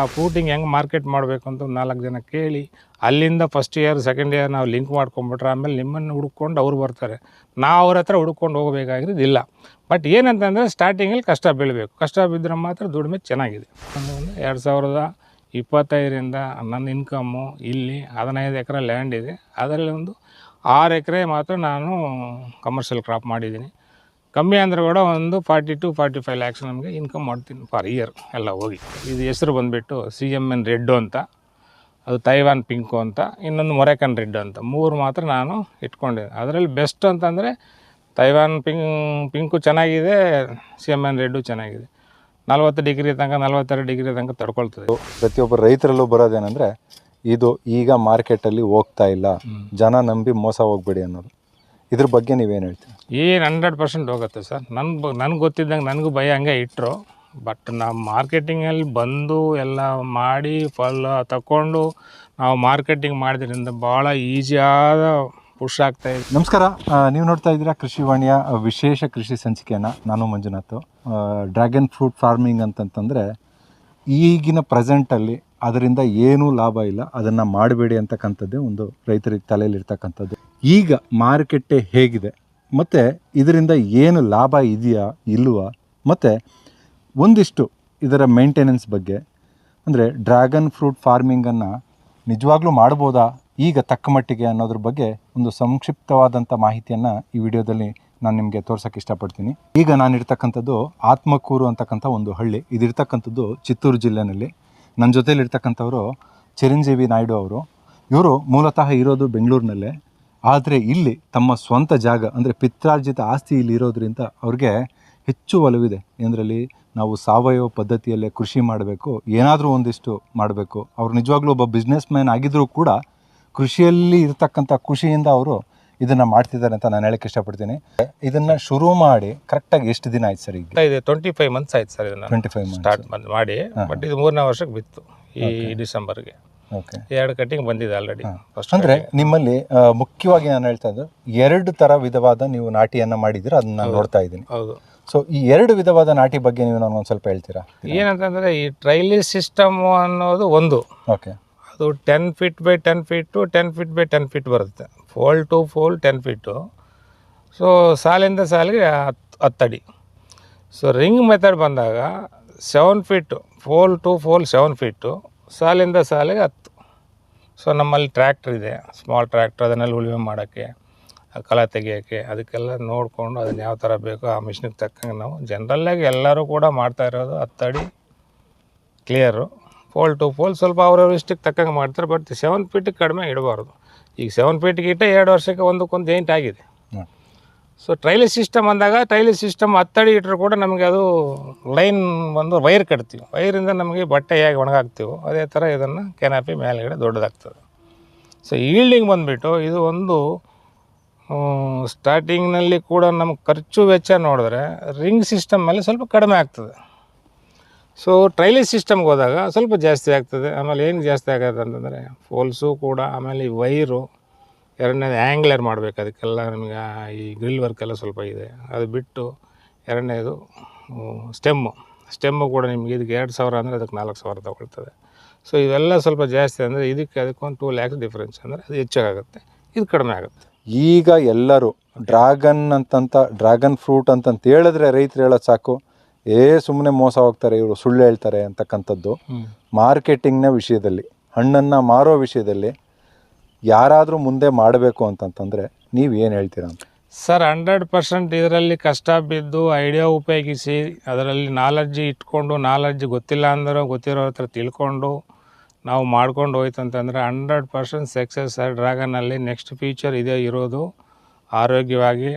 ಆ ಫ್ರೂಟಿಂಗ್ ಹೆಂಗೆ ಮಾರ್ಕೆಟ್ ಮಾಡಬೇಕು ಅಂತ ನಾಲ್ಕು ಜನ ಕೇಳಿ, ಅಲ್ಲಿಂದ ಫಸ್ಟ್ ಇಯರ್ ಸೆಕೆಂಡ್ ಇಯರ್ ನಾವು ಲಿಂಕ್ ಮಾಡ್ಕೊಂಬಿಟ್ರೆ ಆಮೇಲೆ ನಿಮ್ಮನ್ನು ಹುಡ್ಕೊಂಡು ಅವ್ರು ಬರ್ತಾರೆ. ನಾವು ಅವ್ರ ಹತ್ರ ಹುಡ್ಕೊಂಡು ಹೋಗಬೇಕಾಗಿರೋದಿಲ್ಲ ಬಟ್ ಏನಂತಂದರೆ ಸ್ಟಾರ್ಟಿಂಗಲ್ಲಿ ಕಷ್ಟ ಬೀಳಬೇಕು. ಕಷ್ಟ ಬಿದ್ದರೆ ಮಾತ್ರ ದುಡಿಮೆ ಚೆನ್ನಾಗಿದೆ. ಒಂದು ಎರಡು ಸಾವಿರದ ಇಪ್ಪತ್ತೈದರಿಂದ ನನ್ನ ಇನ್ಕಮ್ಮು ಇಲ್ಲಿ ಹದಿನೈದು ಎಕರೆ ಲ್ಯಾಂಡ್ ಇದೆ. ಅದರಲ್ಲಿ ಒಂದು ಆರು ಎಕರೆ ಮಾತ್ರ ನಾನು ಕಮರ್ಷಿಯಲ್ ಕ್ರಾಪ್ ಮಾಡಿದ್ದೀನಿ. ಕಮ್ಮಿ ಅಂದರೆ ಕೂಡ ಒಂದು forty to forty five lakhs ನಮಗೆ ಇನ್ಕಮ್ ಮಾಡ್ತೀನಿ ಪರ್ ಇಯರ್ ಎಲ್ಲ ಹೋಗಿ. ಇದು ಹೆಸರು ಬಂದುಬಿಟ್ಟು ಸಿ ಎಂ ಎನ್ ರೆಡ್ಡು ಅಂತ ಅದು ತೈವಾನ್ ಪಿಂಕು ಅಂತ ಇನ್ನೊಂದು ಮೊರೆಕನ್ ರೆಡ್ ಅಂತ ಮೂರು ಮಾತ್ರ ನಾನು ಇಟ್ಕೊಂಡಿದ್ದೆ ಅದರಲ್ಲಿ ಬೆಸ್ಟ್ ಅಂತಂದರೆ ತೈವಾನ್ ಪಿಂಕ್ ಪಿಂಕು ಚೆನ್ನಾಗಿದೆ ಸಿ ಎಂ ಎನ್ ರೆಡ್ಡು ಚೆನ್ನಾಗಿದೆ. ನಲ್ವತ್ತು ಡಿಗ್ರಿ ತನಕ ನಲ್ವತ್ತೆರಡು ಡಿಗ್ರಿ ತನಕ ತಡ್ಕೊಳ್ತದೆ. ಪ್ರತಿಯೊಬ್ಬ ರೈತರಲ್ಲೂ ಬರೋದೇನೆಂದರೆ ಇದು ಈಗ ಮಾರ್ಕೆಟಲ್ಲಿ ಹೋಗ್ತಾ ಇಲ್ಲ. ಜನ ನಂಬಿ ಮೋಸ ಹೋಗ್ಬೇಡಿ ಅನ್ನೋದು. ಇದ್ರ ಬಗ್ಗೆ ನೀವೇನು ಹೇಳ್ತೀರಿ? ಏನು ಹಂಡ್ರೆಡ್ ಪರ್ಸೆಂಟ್ ಹೋಗುತ್ತೆ ಸರ್. ನನ್ನ ನನಗೆ ಗೊತ್ತಿದ್ದಂಗೆ ನನಗೂ ಭಯ ಹಂಗೆ ಇಟ್ಟರು ಬಟ್ ನಾವು ಮಾರ್ಕೆಟಿಂಗಲ್ಲಿ ಬಂದು ಎಲ್ಲ ಮಾಡಿ ಫಲ ತಗೊಂಡು ನಾವು ಮಾರ್ಕೆಟಿಂಗ್ ಮಾಡಿದ್ರಿಂದ ಭಾಳ ಈಸಿಯಾದ ಪುಷ್ ಆಗ್ತಾ ಇದೆ. ನಮಸ್ಕಾರ. ಆ, ನೀವು ನೋಡ್ತಾ ಇದ್ದೀರಾ ಕೃಷಿ ವಾಣಿಯ ವಿಶೇಷ ಕೃಷಿ ಸಂಚಿಕೆಯನ್ನು. ನಾನು ಮಂಜುನಾಥ್. ಡ್ರ್ಯಾಗನ್ ಫ್ರೂಟ್ ಫಾರ್ಮಿಂಗ್ ಅಂತಂತಂದರೆ ಈಗಿನ ಪ್ರೆಸೆಂಟಲ್ಲಿ ಅದರಿಂದ ಏನೂ ಲಾಭ ಇಲ್ಲ. ಅದನ್ನು ಮಾಡಬೇಡಿ ಅಂತಕ್ಕಂಥದ್ದೇ ಒಂದು ರೈತರಿಗೆ ತಲೆಯಲ್ಲಿ ಇರ್ತಕ್ಕಂಥದ್ದು ಈಗ ಮಾರುಕಟ್ಟೆ ಹೇಗಿದೆ? ಮತ್ತು ಇದರಿಂದ ಏನು ಲಾಭ ಇದೆಯಾ, ಇಲ್ವಾ? ಮತ್ತು ಒಂದಿಷ್ಟು ಇದರ ಮೇಂಟೆನೆನ್ಸ್ ಬಗ್ಗೆ. ಅಂದರೆ ಡ್ರ್ಯಾಗನ್ ಫ್ರೂಟ್ ಫಾರ್ಮಿಂಗನ್ನು ನಿಜವಾಗ್ಲೂ ಮಾಡ್ಬೋದಾ, ಈಗ ತಕ್ಕ ಮಟ್ಟಿಗೆ ಅನ್ನೋದ್ರ ಬಗ್ಗೆ ಒಂದು ಸಂಕ್ಷಿಪ್ತವಾದಂಥ ಮಾಹಿತಿಯನ್ನು ಈ ವಿಡಿಯೋದಲ್ಲಿ ನಾನು ನಿಮಗೆ ತೋರ್ಸೋಕ್ಕೆ ಇಷ್ಟಪಡ್ತೀನಿ. ಈಗ ನಾನು ಇರ್ತಕ್ಕಂಥದ್ದು ಆತ್ಮಕೂರು ಅಂತಕ್ಕಂಥ ಒಂದು ಹಳ್ಳಿ. ಇದಿರ್ತಕ್ಕಂಥದ್ದು ಚಿತ್ತೂರು ಜಿಲ್ಲೆಯಲ್ಲಿ ನನ್ನ ಜೊತೇಲಿ ಇರ್ತಕ್ಕಂಥವರು ಚಿರಂಜೀವಿ ನಾಯ್ಡು ಅವರು. ಇವರು ಮೂಲತಃ ಇರೋದು ಬೆಂಗಳೂರಿನಲ್ಲೇ. ಆದರೆ ಇಲ್ಲಿ ತಮ್ಮ ಸ್ವಂತ ಜಾಗ ಅಂದರೆ ಪಿತ್ರಾರ್ಜಿತ ಆಸ್ತಿ ಇಲ್ಲಿ ಇರೋದ್ರಿಂದ ಅವ್ರಿಗೆ ಹೆಚ್ಚು ಒಲವಿದೆ. ಇದರಲ್ಲಿ ನಾವು ಸಾವಯವ ಪದ್ಧತಿಯಲ್ಲೇ ಕೃಷಿ ಮಾಡಬೇಕು ಏನಾದರೂ ಒಂದಿಷ್ಟು ಮಾಡಬೇಕು. ಅವರು ನಿಜವಾಗ್ಲೂ ಒಬ್ಬ ಬಿಸ್ನೆಸ್ ಮ್ಯಾನ್ ಆಗಿದ್ದರೂ ಕೂಡ ಕೃಷಿಯಲ್ಲಿ ಇರತಕ್ಕಂಥ ಖುಷಿಯಿಂದ ಅವರು ಇದನ್ನು ಮಾಡ್ತಿದ್ದಾರೆ ಅಂತ ನಾನು ಹೇಳಕ್ಕೆ ಇಷ್ಟಪಡ್ತೀನಿ. ಇದನ್ನು ಶುರು ಮಾಡಿ ಕರೆಕ್ಟಾಗಿ ಎಷ್ಟು ದಿನ ಆಯ್ತು ಸರ್ ಈಗ? ಇದೆ ಟ್ವೆಂಟಿ ಫೈವ್ ಮಂತ್ಸ್ ಆಯ್ತು ಸರ್ ಇದನ್ನು. ಟ್ವೆಂಟಿ ಫೈವ್ ಸ್ಟಾರ್ಟ್ ಮಾಡಿ. ಬಟ್ ಇದು ಮೂರನೇ ವರ್ಷಕ್ಕೆ ಬಿತ್ತು ಈ ಡಿಸೆಂಬರ್ಗೆ ಎರಡು ಕಟ್ಟಿಂಗ್ ಬಂದಿದೆ ಆಲ್ರೆಡಿ ಅಂದ್ರೆ ಅಂದರೆ ನಿಮ್ಮಲ್ಲಿ ಮುಖ್ಯವಾಗಿ ನಾನು ಹೇಳ್ತಾ ಇದ್ದು ಎರಡು ತರ ವಿಧವಾದ ನೀವು ನಾಟಿಯನ್ನ ಮಾಡಿದ್ರ ಅದನ್ನ ನಾನು ನೋಡ್ತಾ ಇದ್ದೀನಿ. ಹೌದು. ಸೊ ಈ ಎರಡು ವಿಧವಾದ ನಾಟಿ ಬಗ್ಗೆ ನೀವು ನಾನು ಒಂದ್ ಸ್ವಲ್ಪ ಹೇಳ್ತೀರಾ? ಏನಂತಂದ್ರೆ ಈ ಟ್ರೈಲಿ ಸಿಸ್ಟಮ್ ಅನ್ನೋದು ಒಂದು. ಓಕೆ ಅದು ten feet by ten feet ten feet by ten feet ಬರುತ್ತೆ. Pole to pole ten feet so ಸಾಲಿಂದ ಸಾಲಿಗೆ ಹತ್ತು ಹತ್ತಡಿ ಸೊ ರಿಂಗ್ ಮೆಥಡ್ ಬಂದಾಗ seven feet pole to pole seven feet ಸಾಲಿಂದ ಸಾಲಿಗೆ ಹತ್ತು. ಸೊ ನಮ್ಮಲ್ಲಿ ಟ್ರ್ಯಾಕ್ಟ್ರ್ ಇದೆ. ಸ್ಮಾಲ್ ಟ್ರ್ಯಾಕ್ಟ್ರ್ ಅದನ್ನೆಲ್ಲ ಉಳುಮೆ ಮಾಡೋಕ್ಕೆ ಕಳೆ ತೆಗಿಯೋಕ್ಕೆ, ಅದಕ್ಕೆಲ್ಲ ನೋಡಿಕೊಂಡು ಅದನ್ನು ಯಾವ ಥರ ಬೇಕೋ ಆ ಮಿಷಿನಿಗೆ ತಕ್ಕಂಗೆ ನಾವು ಜನರಲ್ಲಾಗಿ ಎಲ್ಲರೂ ಕೂಡ ಮಾಡ್ತಾ ಇರೋದು ಹತ್ತಡಿ ಕ್ಲಿಯರು ಫೋಲ್ ಟು ಫೋಲ್ ಸ್ವಲ್ಪ ಅವ್ರವ್ರ ಇಷ್ಟಕ್ಕೆ ತಕ್ಕಂಗೆ ಮಾಡ್ತಾರೆ ಬಟ್ ಸೆವೆನ್ ಫೀಟಿಗೆ ಕಡಿಮೆ ಇಡಬಾರ್ದು. ಈಗ ಸೆವೆನ್ ಫೀಟಿಗೆ ಇಟ್ಟೆ ಎರಡು ವರ್ಷಕ್ಕೆ ಒಂದಕ್ಕೊಂದು ಏಂಟ್ ಆಗಿದೆ. ಸೊ ಟ್ರೈಲಿ ಸಿಸ್ಟಮ್ ಅಂದಾಗ ಟ್ರೈಲಿ ಸಿಸ್ಟಮ್ ಹತ್ತಡಿ ಇಟ್ಟರು ಕೂಡ ನಮಗೆ ಅದು ಲೈನ್ ಬಂದು ವೈರ್ ಕಟ್ತೀವಿ. ವೈರಿಂದ ನಮಗೆ ಬಟ್ಟೆ ಹೇಗೆ ಒಣಗಾಕ್ತೀವೋ ಅದೇ ಥರ ಇದನ್ನು ಕೆನಾಪಿ ಮೇಲ್ಗಡೆ ದೊಡ್ಡದಾಗ್ತದೆ. ಸೊ ಈಲ್ಡಿಂಗ್ ಬಂದುಬಿಟ್ಟು ಇದು ಒಂದು ಸ್ಟಾರ್ಟಿಂಗ್ನಲ್ಲಿ ಕೂಡ ನಮ್ಮ ಖರ್ಚು ವೆಚ್ಚ ನೋಡಿದ್ರೆ ರಿಂಗ್ ಸಿಸ್ಟಮ್ ಮೇಲೆ ಸ್ವಲ್ಪ ಕಡಿಮೆ ಆಗ್ತದೆ. ಸೊ ಟ್ರೈಲಿ ಸಿಸ್ಟಮ್ಗೆ ಹೋದಾಗ ಸ್ವಲ್ಪ ಜಾಸ್ತಿ ಆಗ್ತದೆ. ಆಮೇಲೆ ಏನು ಜಾಸ್ತಿ ಆಗುತ್ತೆ ಅಂತಂದರೆ ಫೋಲ್ಸು ಕೂಡ, ಆಮೇಲೆ ಈ ವೈರು ಎರಡನೇದು ಆ್ಯಂಗ್ಲರ್ ಮಾಡಬೇಕು ಅದಕ್ಕೆಲ್ಲ ನಮಗೆ ಈ ಗ್ರಿಲ್ ವರ್ಕ್ ಎಲ್ಲ ಸ್ವಲ್ಪ ಇದೆ. ಅದು ಬಿಟ್ಟು ಎರಡನೇದು ಸ್ಟೆಮ್ಮು ಸ್ಟೆಮ್ಮು ಕೂಡ ನಿಮಗೆ ಇದಕ್ಕೆ ಎರಡು ಸಾವಿರ ಅಂದರೆ ಅದಕ್ಕೆ ನಾಲ್ಕು ಸಾವಿರ ತಗೊಳ್ತದೆ. ಸೊ ಇವೆಲ್ಲ ಸ್ವಲ್ಪ ಜಾಸ್ತಿ ಅಂದರೆ ಇದಕ್ಕೆ ಅದಕ್ಕೊಂದು ಟೂ ಲ್ಯಾಕ್ಸ್ ಡಿಫ್ರೆನ್ಸ್ ಅಂದರೆ ಅದು ಹೆಚ್ಚಾಗುತ್ತೆ. ಇದು ಕಡಿಮೆ ಆಗುತ್ತೆ. ಈಗ ಎಲ್ಲರೂ ಡ್ರ್ಯಾಗನ್ ಅಂತಂತ ಡ್ರ್ಯಾಗನ್ ಫ್ರೂಟ್ ಅಂತಂತ ಹೇಳಿದ್ರೆ ರೈತರು ಹೇಳೋದು ಸಾಕು ಏ ಸುಮ್ಮನೆ ಮೋಸ ಹೋಗ್ತಾರೆ ಇವರು ಸುಳ್ಳು ಹೇಳ್ತಾರೆ ಅಂತಕ್ಕಂಥದ್ದು ಮಾರ್ಕೆಟಿಂಗ್ನ ವಿಷಯದಲ್ಲಿ ಹಣ್ಣನ್ನು ಮಾರೋ ವಿಷಯದಲ್ಲಿ ಯಾರಾದರೂ ಮುಂದೆ ಮಾಡಬೇಕು ಅಂತಂತಂದರೆ ನೀವು ಏನು ಹೇಳ್ತೀರಾ ಸರ್, ಹಂಡ್ರೆಡ್ ಪರ್ಸೆಂಟ್ ಇದರಲ್ಲಿ ಕಷ್ಟ ಬಿದ್ದು ಐಡಿಯಾ ಉಪಯೋಗಿಸಿ ಅದರಲ್ಲಿ ನಾಲೆಡ್ಜ್ ಇಟ್ಕೊಂಡು, ನಾಲೆಡ್ಜ್ ಗೊತ್ತಿಲ್ಲ ಅಂದರೂ ಗೊತ್ತಿರೋ ಹತ್ರ ತಿಳ್ಕೊಂಡು ನಾವು ಮಾಡ್ಕೊಂಡು ಹೋಯ್ತು ಅಂತಂದರೆ ಹಂಡ್ರೆಡ್ ಪರ್ಸೆಂಟ್ ಸಕ್ಸಸ್ ಸರ್. ಡ್ರ್ಯಾಗನಲ್ಲಿ ನೆಕ್ಸ್ಟ್ ಫ್ಯೂಚರ್ ಇದೇ ಇರೋದು. ಆರೋಗ್ಯವಾಗಿ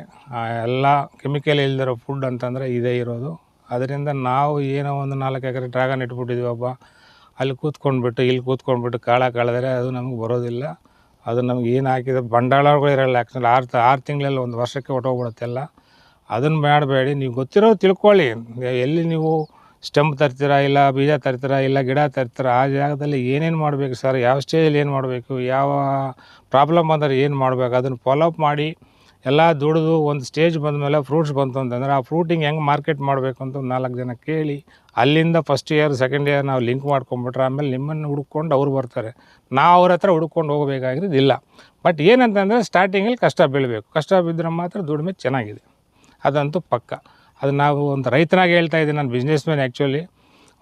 ಎಲ್ಲ ಕೆಮಿಕಲ್ ಇಲ್ದಿರೋ ಫುಡ್ ಅಂತಂದರೆ ಇದೇ ಇರೋದು. ಅದರಿಂದ ನಾವು ಏನೋ ಒಂದು ನಾಲ್ಕು ಎಕರೆ ಡ್ರ್ಯಾಗನ್ ಇಟ್ಬಿಟ್ಟಿದ್ದೀವಪ್ಪ ಅಲ್ಲಿ ಕೂತ್ಕೊಂಡ್ಬಿಟ್ಟು, ಇಲ್ಲಿ ಕೂತ್ಕೊಂಡ್ಬಿಟ್ಟು ಕಾಳ ಕಳೆದ್ರೆ ಅದು ನಮಗೆ ಬರೋದಿಲ್ಲ. ಅದು ನಮ್ಗೆ ಏನು ಹಾಕಿದ್ರೆ, ಬಂಡವಾಳಗಳು ಇರಲ್ಲ. ಯಾಕಂದ್ರೆ ಆರು ಆರು ತಿಂಗಳಲ್ಲಿ ಒಂದು ವರ್ಷಕ್ಕೆ ಹೊಟ್ಟೋಗ್ಬಿಡುತ್ತೆಲ್ಲ ಅದನ್ನು ಮಾಡಬೇಡಿ. ನೀವು ಗೊತ್ತಿರೋ ತಿಳ್ಕೊಳ್ಳಿ. ಎಲ್ಲಿ ನೀವು ಸ್ಟೆಂಪ್ ತರ್ತೀರಾ, ಇಲ್ಲ ಬೀಜ ತರ್ತೀರಾ, ಇಲ್ಲ ಗಿಡ ತರ್ತೀರಾ, ಆ ಜಾಗದಲ್ಲಿ ಏನೇನು ಮಾಡಬೇಕು ಸರ್? ಯಾವ ಸ್ಟೇಜಲ್ಲಿ ಏನು ಮಾಡಬೇಕು? ಯಾವ ಪ್ರಾಬ್ಲಮ್ ಬಂದರೆ ಏನು ಮಾಡಬೇಕು? ಅದನ್ನು ಫಾಲೋಅಪ್ ಮಾಡಿ ಎಲ್ಲ ದುಡಿದು ಒಂದು ಸ್ಟೇಜ್ ಬಂದ ಮೇಲೆ ಫ್ರೂಟ್ಸ್ ಬಂತು ಅಂತಂದರೆ ಆ ಫ್ರೂಟಿಂಗ್ ಹೆಂಗೆ ಮಾರ್ಕೆಟ್ ಮಾಡಬೇಕು ಅಂತ ನಾಲ್ಕು ಜನ ಕೇಳಿ, ಅಲ್ಲಿಂದ ಫಸ್ಟ್ ಇಯರ್ ಸೆಕೆಂಡ್ ಇಯರ್ ನಾವು ಲಿಂಕ್ ಮಾಡ್ಕೊಂಬಿಟ್ರೆ ಆಮೇಲೆ ನಿಮ್ಮನ್ನು ಹುಡ್ಕೊಂಡು ಅವ್ರು ಬರ್ತಾರೆ. ನಾವು ಅವ್ರ ಹತ್ರ ಹುಡ್ಕೊಂಡು ಹೋಗಬೇಕಾಗಿರೋದಿಲ್ಲ ಬಟ್ ಏನಂತಂದರೆ ಸ್ಟಾರ್ಟಿಂಗಲ್ಲಿ ಕಷ್ಟ ಬೀಳಬೇಕು. ಕಷ್ಟ ಬಿದ್ದರೆ ಮಾತ್ರ ದುಡಿಮೆ ಚೆನ್ನಾಗಿದೆ. ಅದಂತೂ ಪಕ್ಕ. ಅದು ನಾವು ಒಂದು ರೈತನಾಗಿ ಹೇಳ್ತಾ ಇದ್ದೀನಿ ನಾನು ಬಿಸ್ನೆಸ್ ಮ್ಯಾನ್ ಆ್ಯಕ್ಚುಲಿ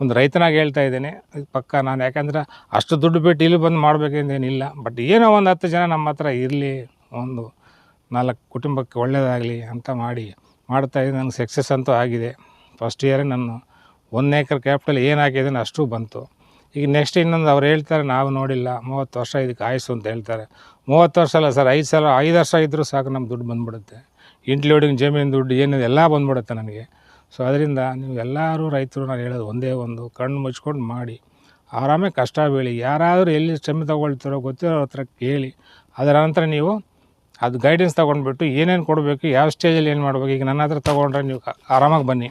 ಒಂದು ರೈತನಾಗಿ ಹೇಳ್ತಾ ಇದ್ದೀನಿ. ಇದು ಪಕ್ಕ ನಾನು. ಯಾಕಂದ್ರೆ ಅಷ್ಟು ದುಡ್ಡು ಬಿಟ್ಟು ಇಲ್ಲಿ ಬಂದು ಮಾಡಬೇಕಂದೇನಿಲ್ಲ. ಬಟ್ ಏನೋ ಒಂದು ಹತ್ತು ಜನ ನಮ್ಮ ಹತ್ರ ಇರಲಿ, ಒಂದು ನಾಲ್ಕು ಕುಟುಂಬಕ್ಕೆ ಒಳ್ಳೆಯದಾಗಲಿ ಅಂತ ಮಾಡಿ, ಮಾಡ್ತಾ ಇದ್ದೀನಿ. ನನಗೆ ಸಕ್ಸಸ್ ಅಂತೂ ಆಗಿದೆ. ಫಸ್ಟ್ ಇಯರೇ ನಾನು ಒಂದು ಏಕರ್ ಕ್ಯಾಪಿಟಲ್ ಏನು ಹಾಕಿದ್ದೀನಿ ಅಷ್ಟು ಬಂತು. ಈಗ ನೆಕ್ಸ್ಟ್ ಇನ್ನೊಂದು ಅವ್ರು ಹೇಳ್ತಾರೆ, ನಾವು ನೋಡಿಲ್ಲ, ಮೂವತ್ತು ವರ್ಷ ಇದಕ್ಕೆ ಆಯಸ್ಸು ಅಂತ ಹೇಳ್ತಾರೆ. ಮೂವತ್ತು ವರ್ಷ ಅಲ್ಲ ಸರ್, ಐದು ಸಲ ಐದು ವರ್ಷ ಇದ್ದರೂ ಸಾಕು ನಮ್ಮ ದುಡ್ಡು ಬಂದ್ಬಿಡುತ್ತೆ. ಇನ್ಕ್ಲೂಡಿಂಗ್ ಜಮೀನು ದುಡ್ಡು, ಏನಿದೆ, ಎಲ್ಲ ಬಂದ್ಬಿಡುತ್ತೆ ನನಗೆ. ಸೊ ಅದರಿಂದ ನೀವು ಎಲ್ಲರೂ ರೈತರು, ನಾನು ಹೇಳೋದು ಒಂದೇ ಒಂದು, ಕಣ್ಣು ಮುಚ್ಕೊಂಡು ಮಾಡಿ. ಆರಾಮೇ ಕಷ್ಟ ಬೀಳಿ. ಯಾರಾದರೂ ಎಲ್ಲಿ ಶ್ರಮ ತೊಗೊಳ್ತಿರೋ ಗೊತ್ತಿರೋ ಹತ್ರ ಕೇಳಿ. ಅದರ ನಂತರ ನೀವು ಅದು ಗೈಡೆನ್ಸ್ ತೊಗೊಂಡ್ಬಿಟ್ಟು ಏನೇನು ಕೊಡಬೇಕು, ಯಾವ ಸ್ಟೇಜಲ್ಲಿ ಏನು ಮಾಡಬೇಕು, ಈಗ ನನ್ನ ಹತ್ರ ತೊಗೊಂಡ್ರೆ ನೀವು ಆರಾಮಾಗಿ ಬನ್ನಿ.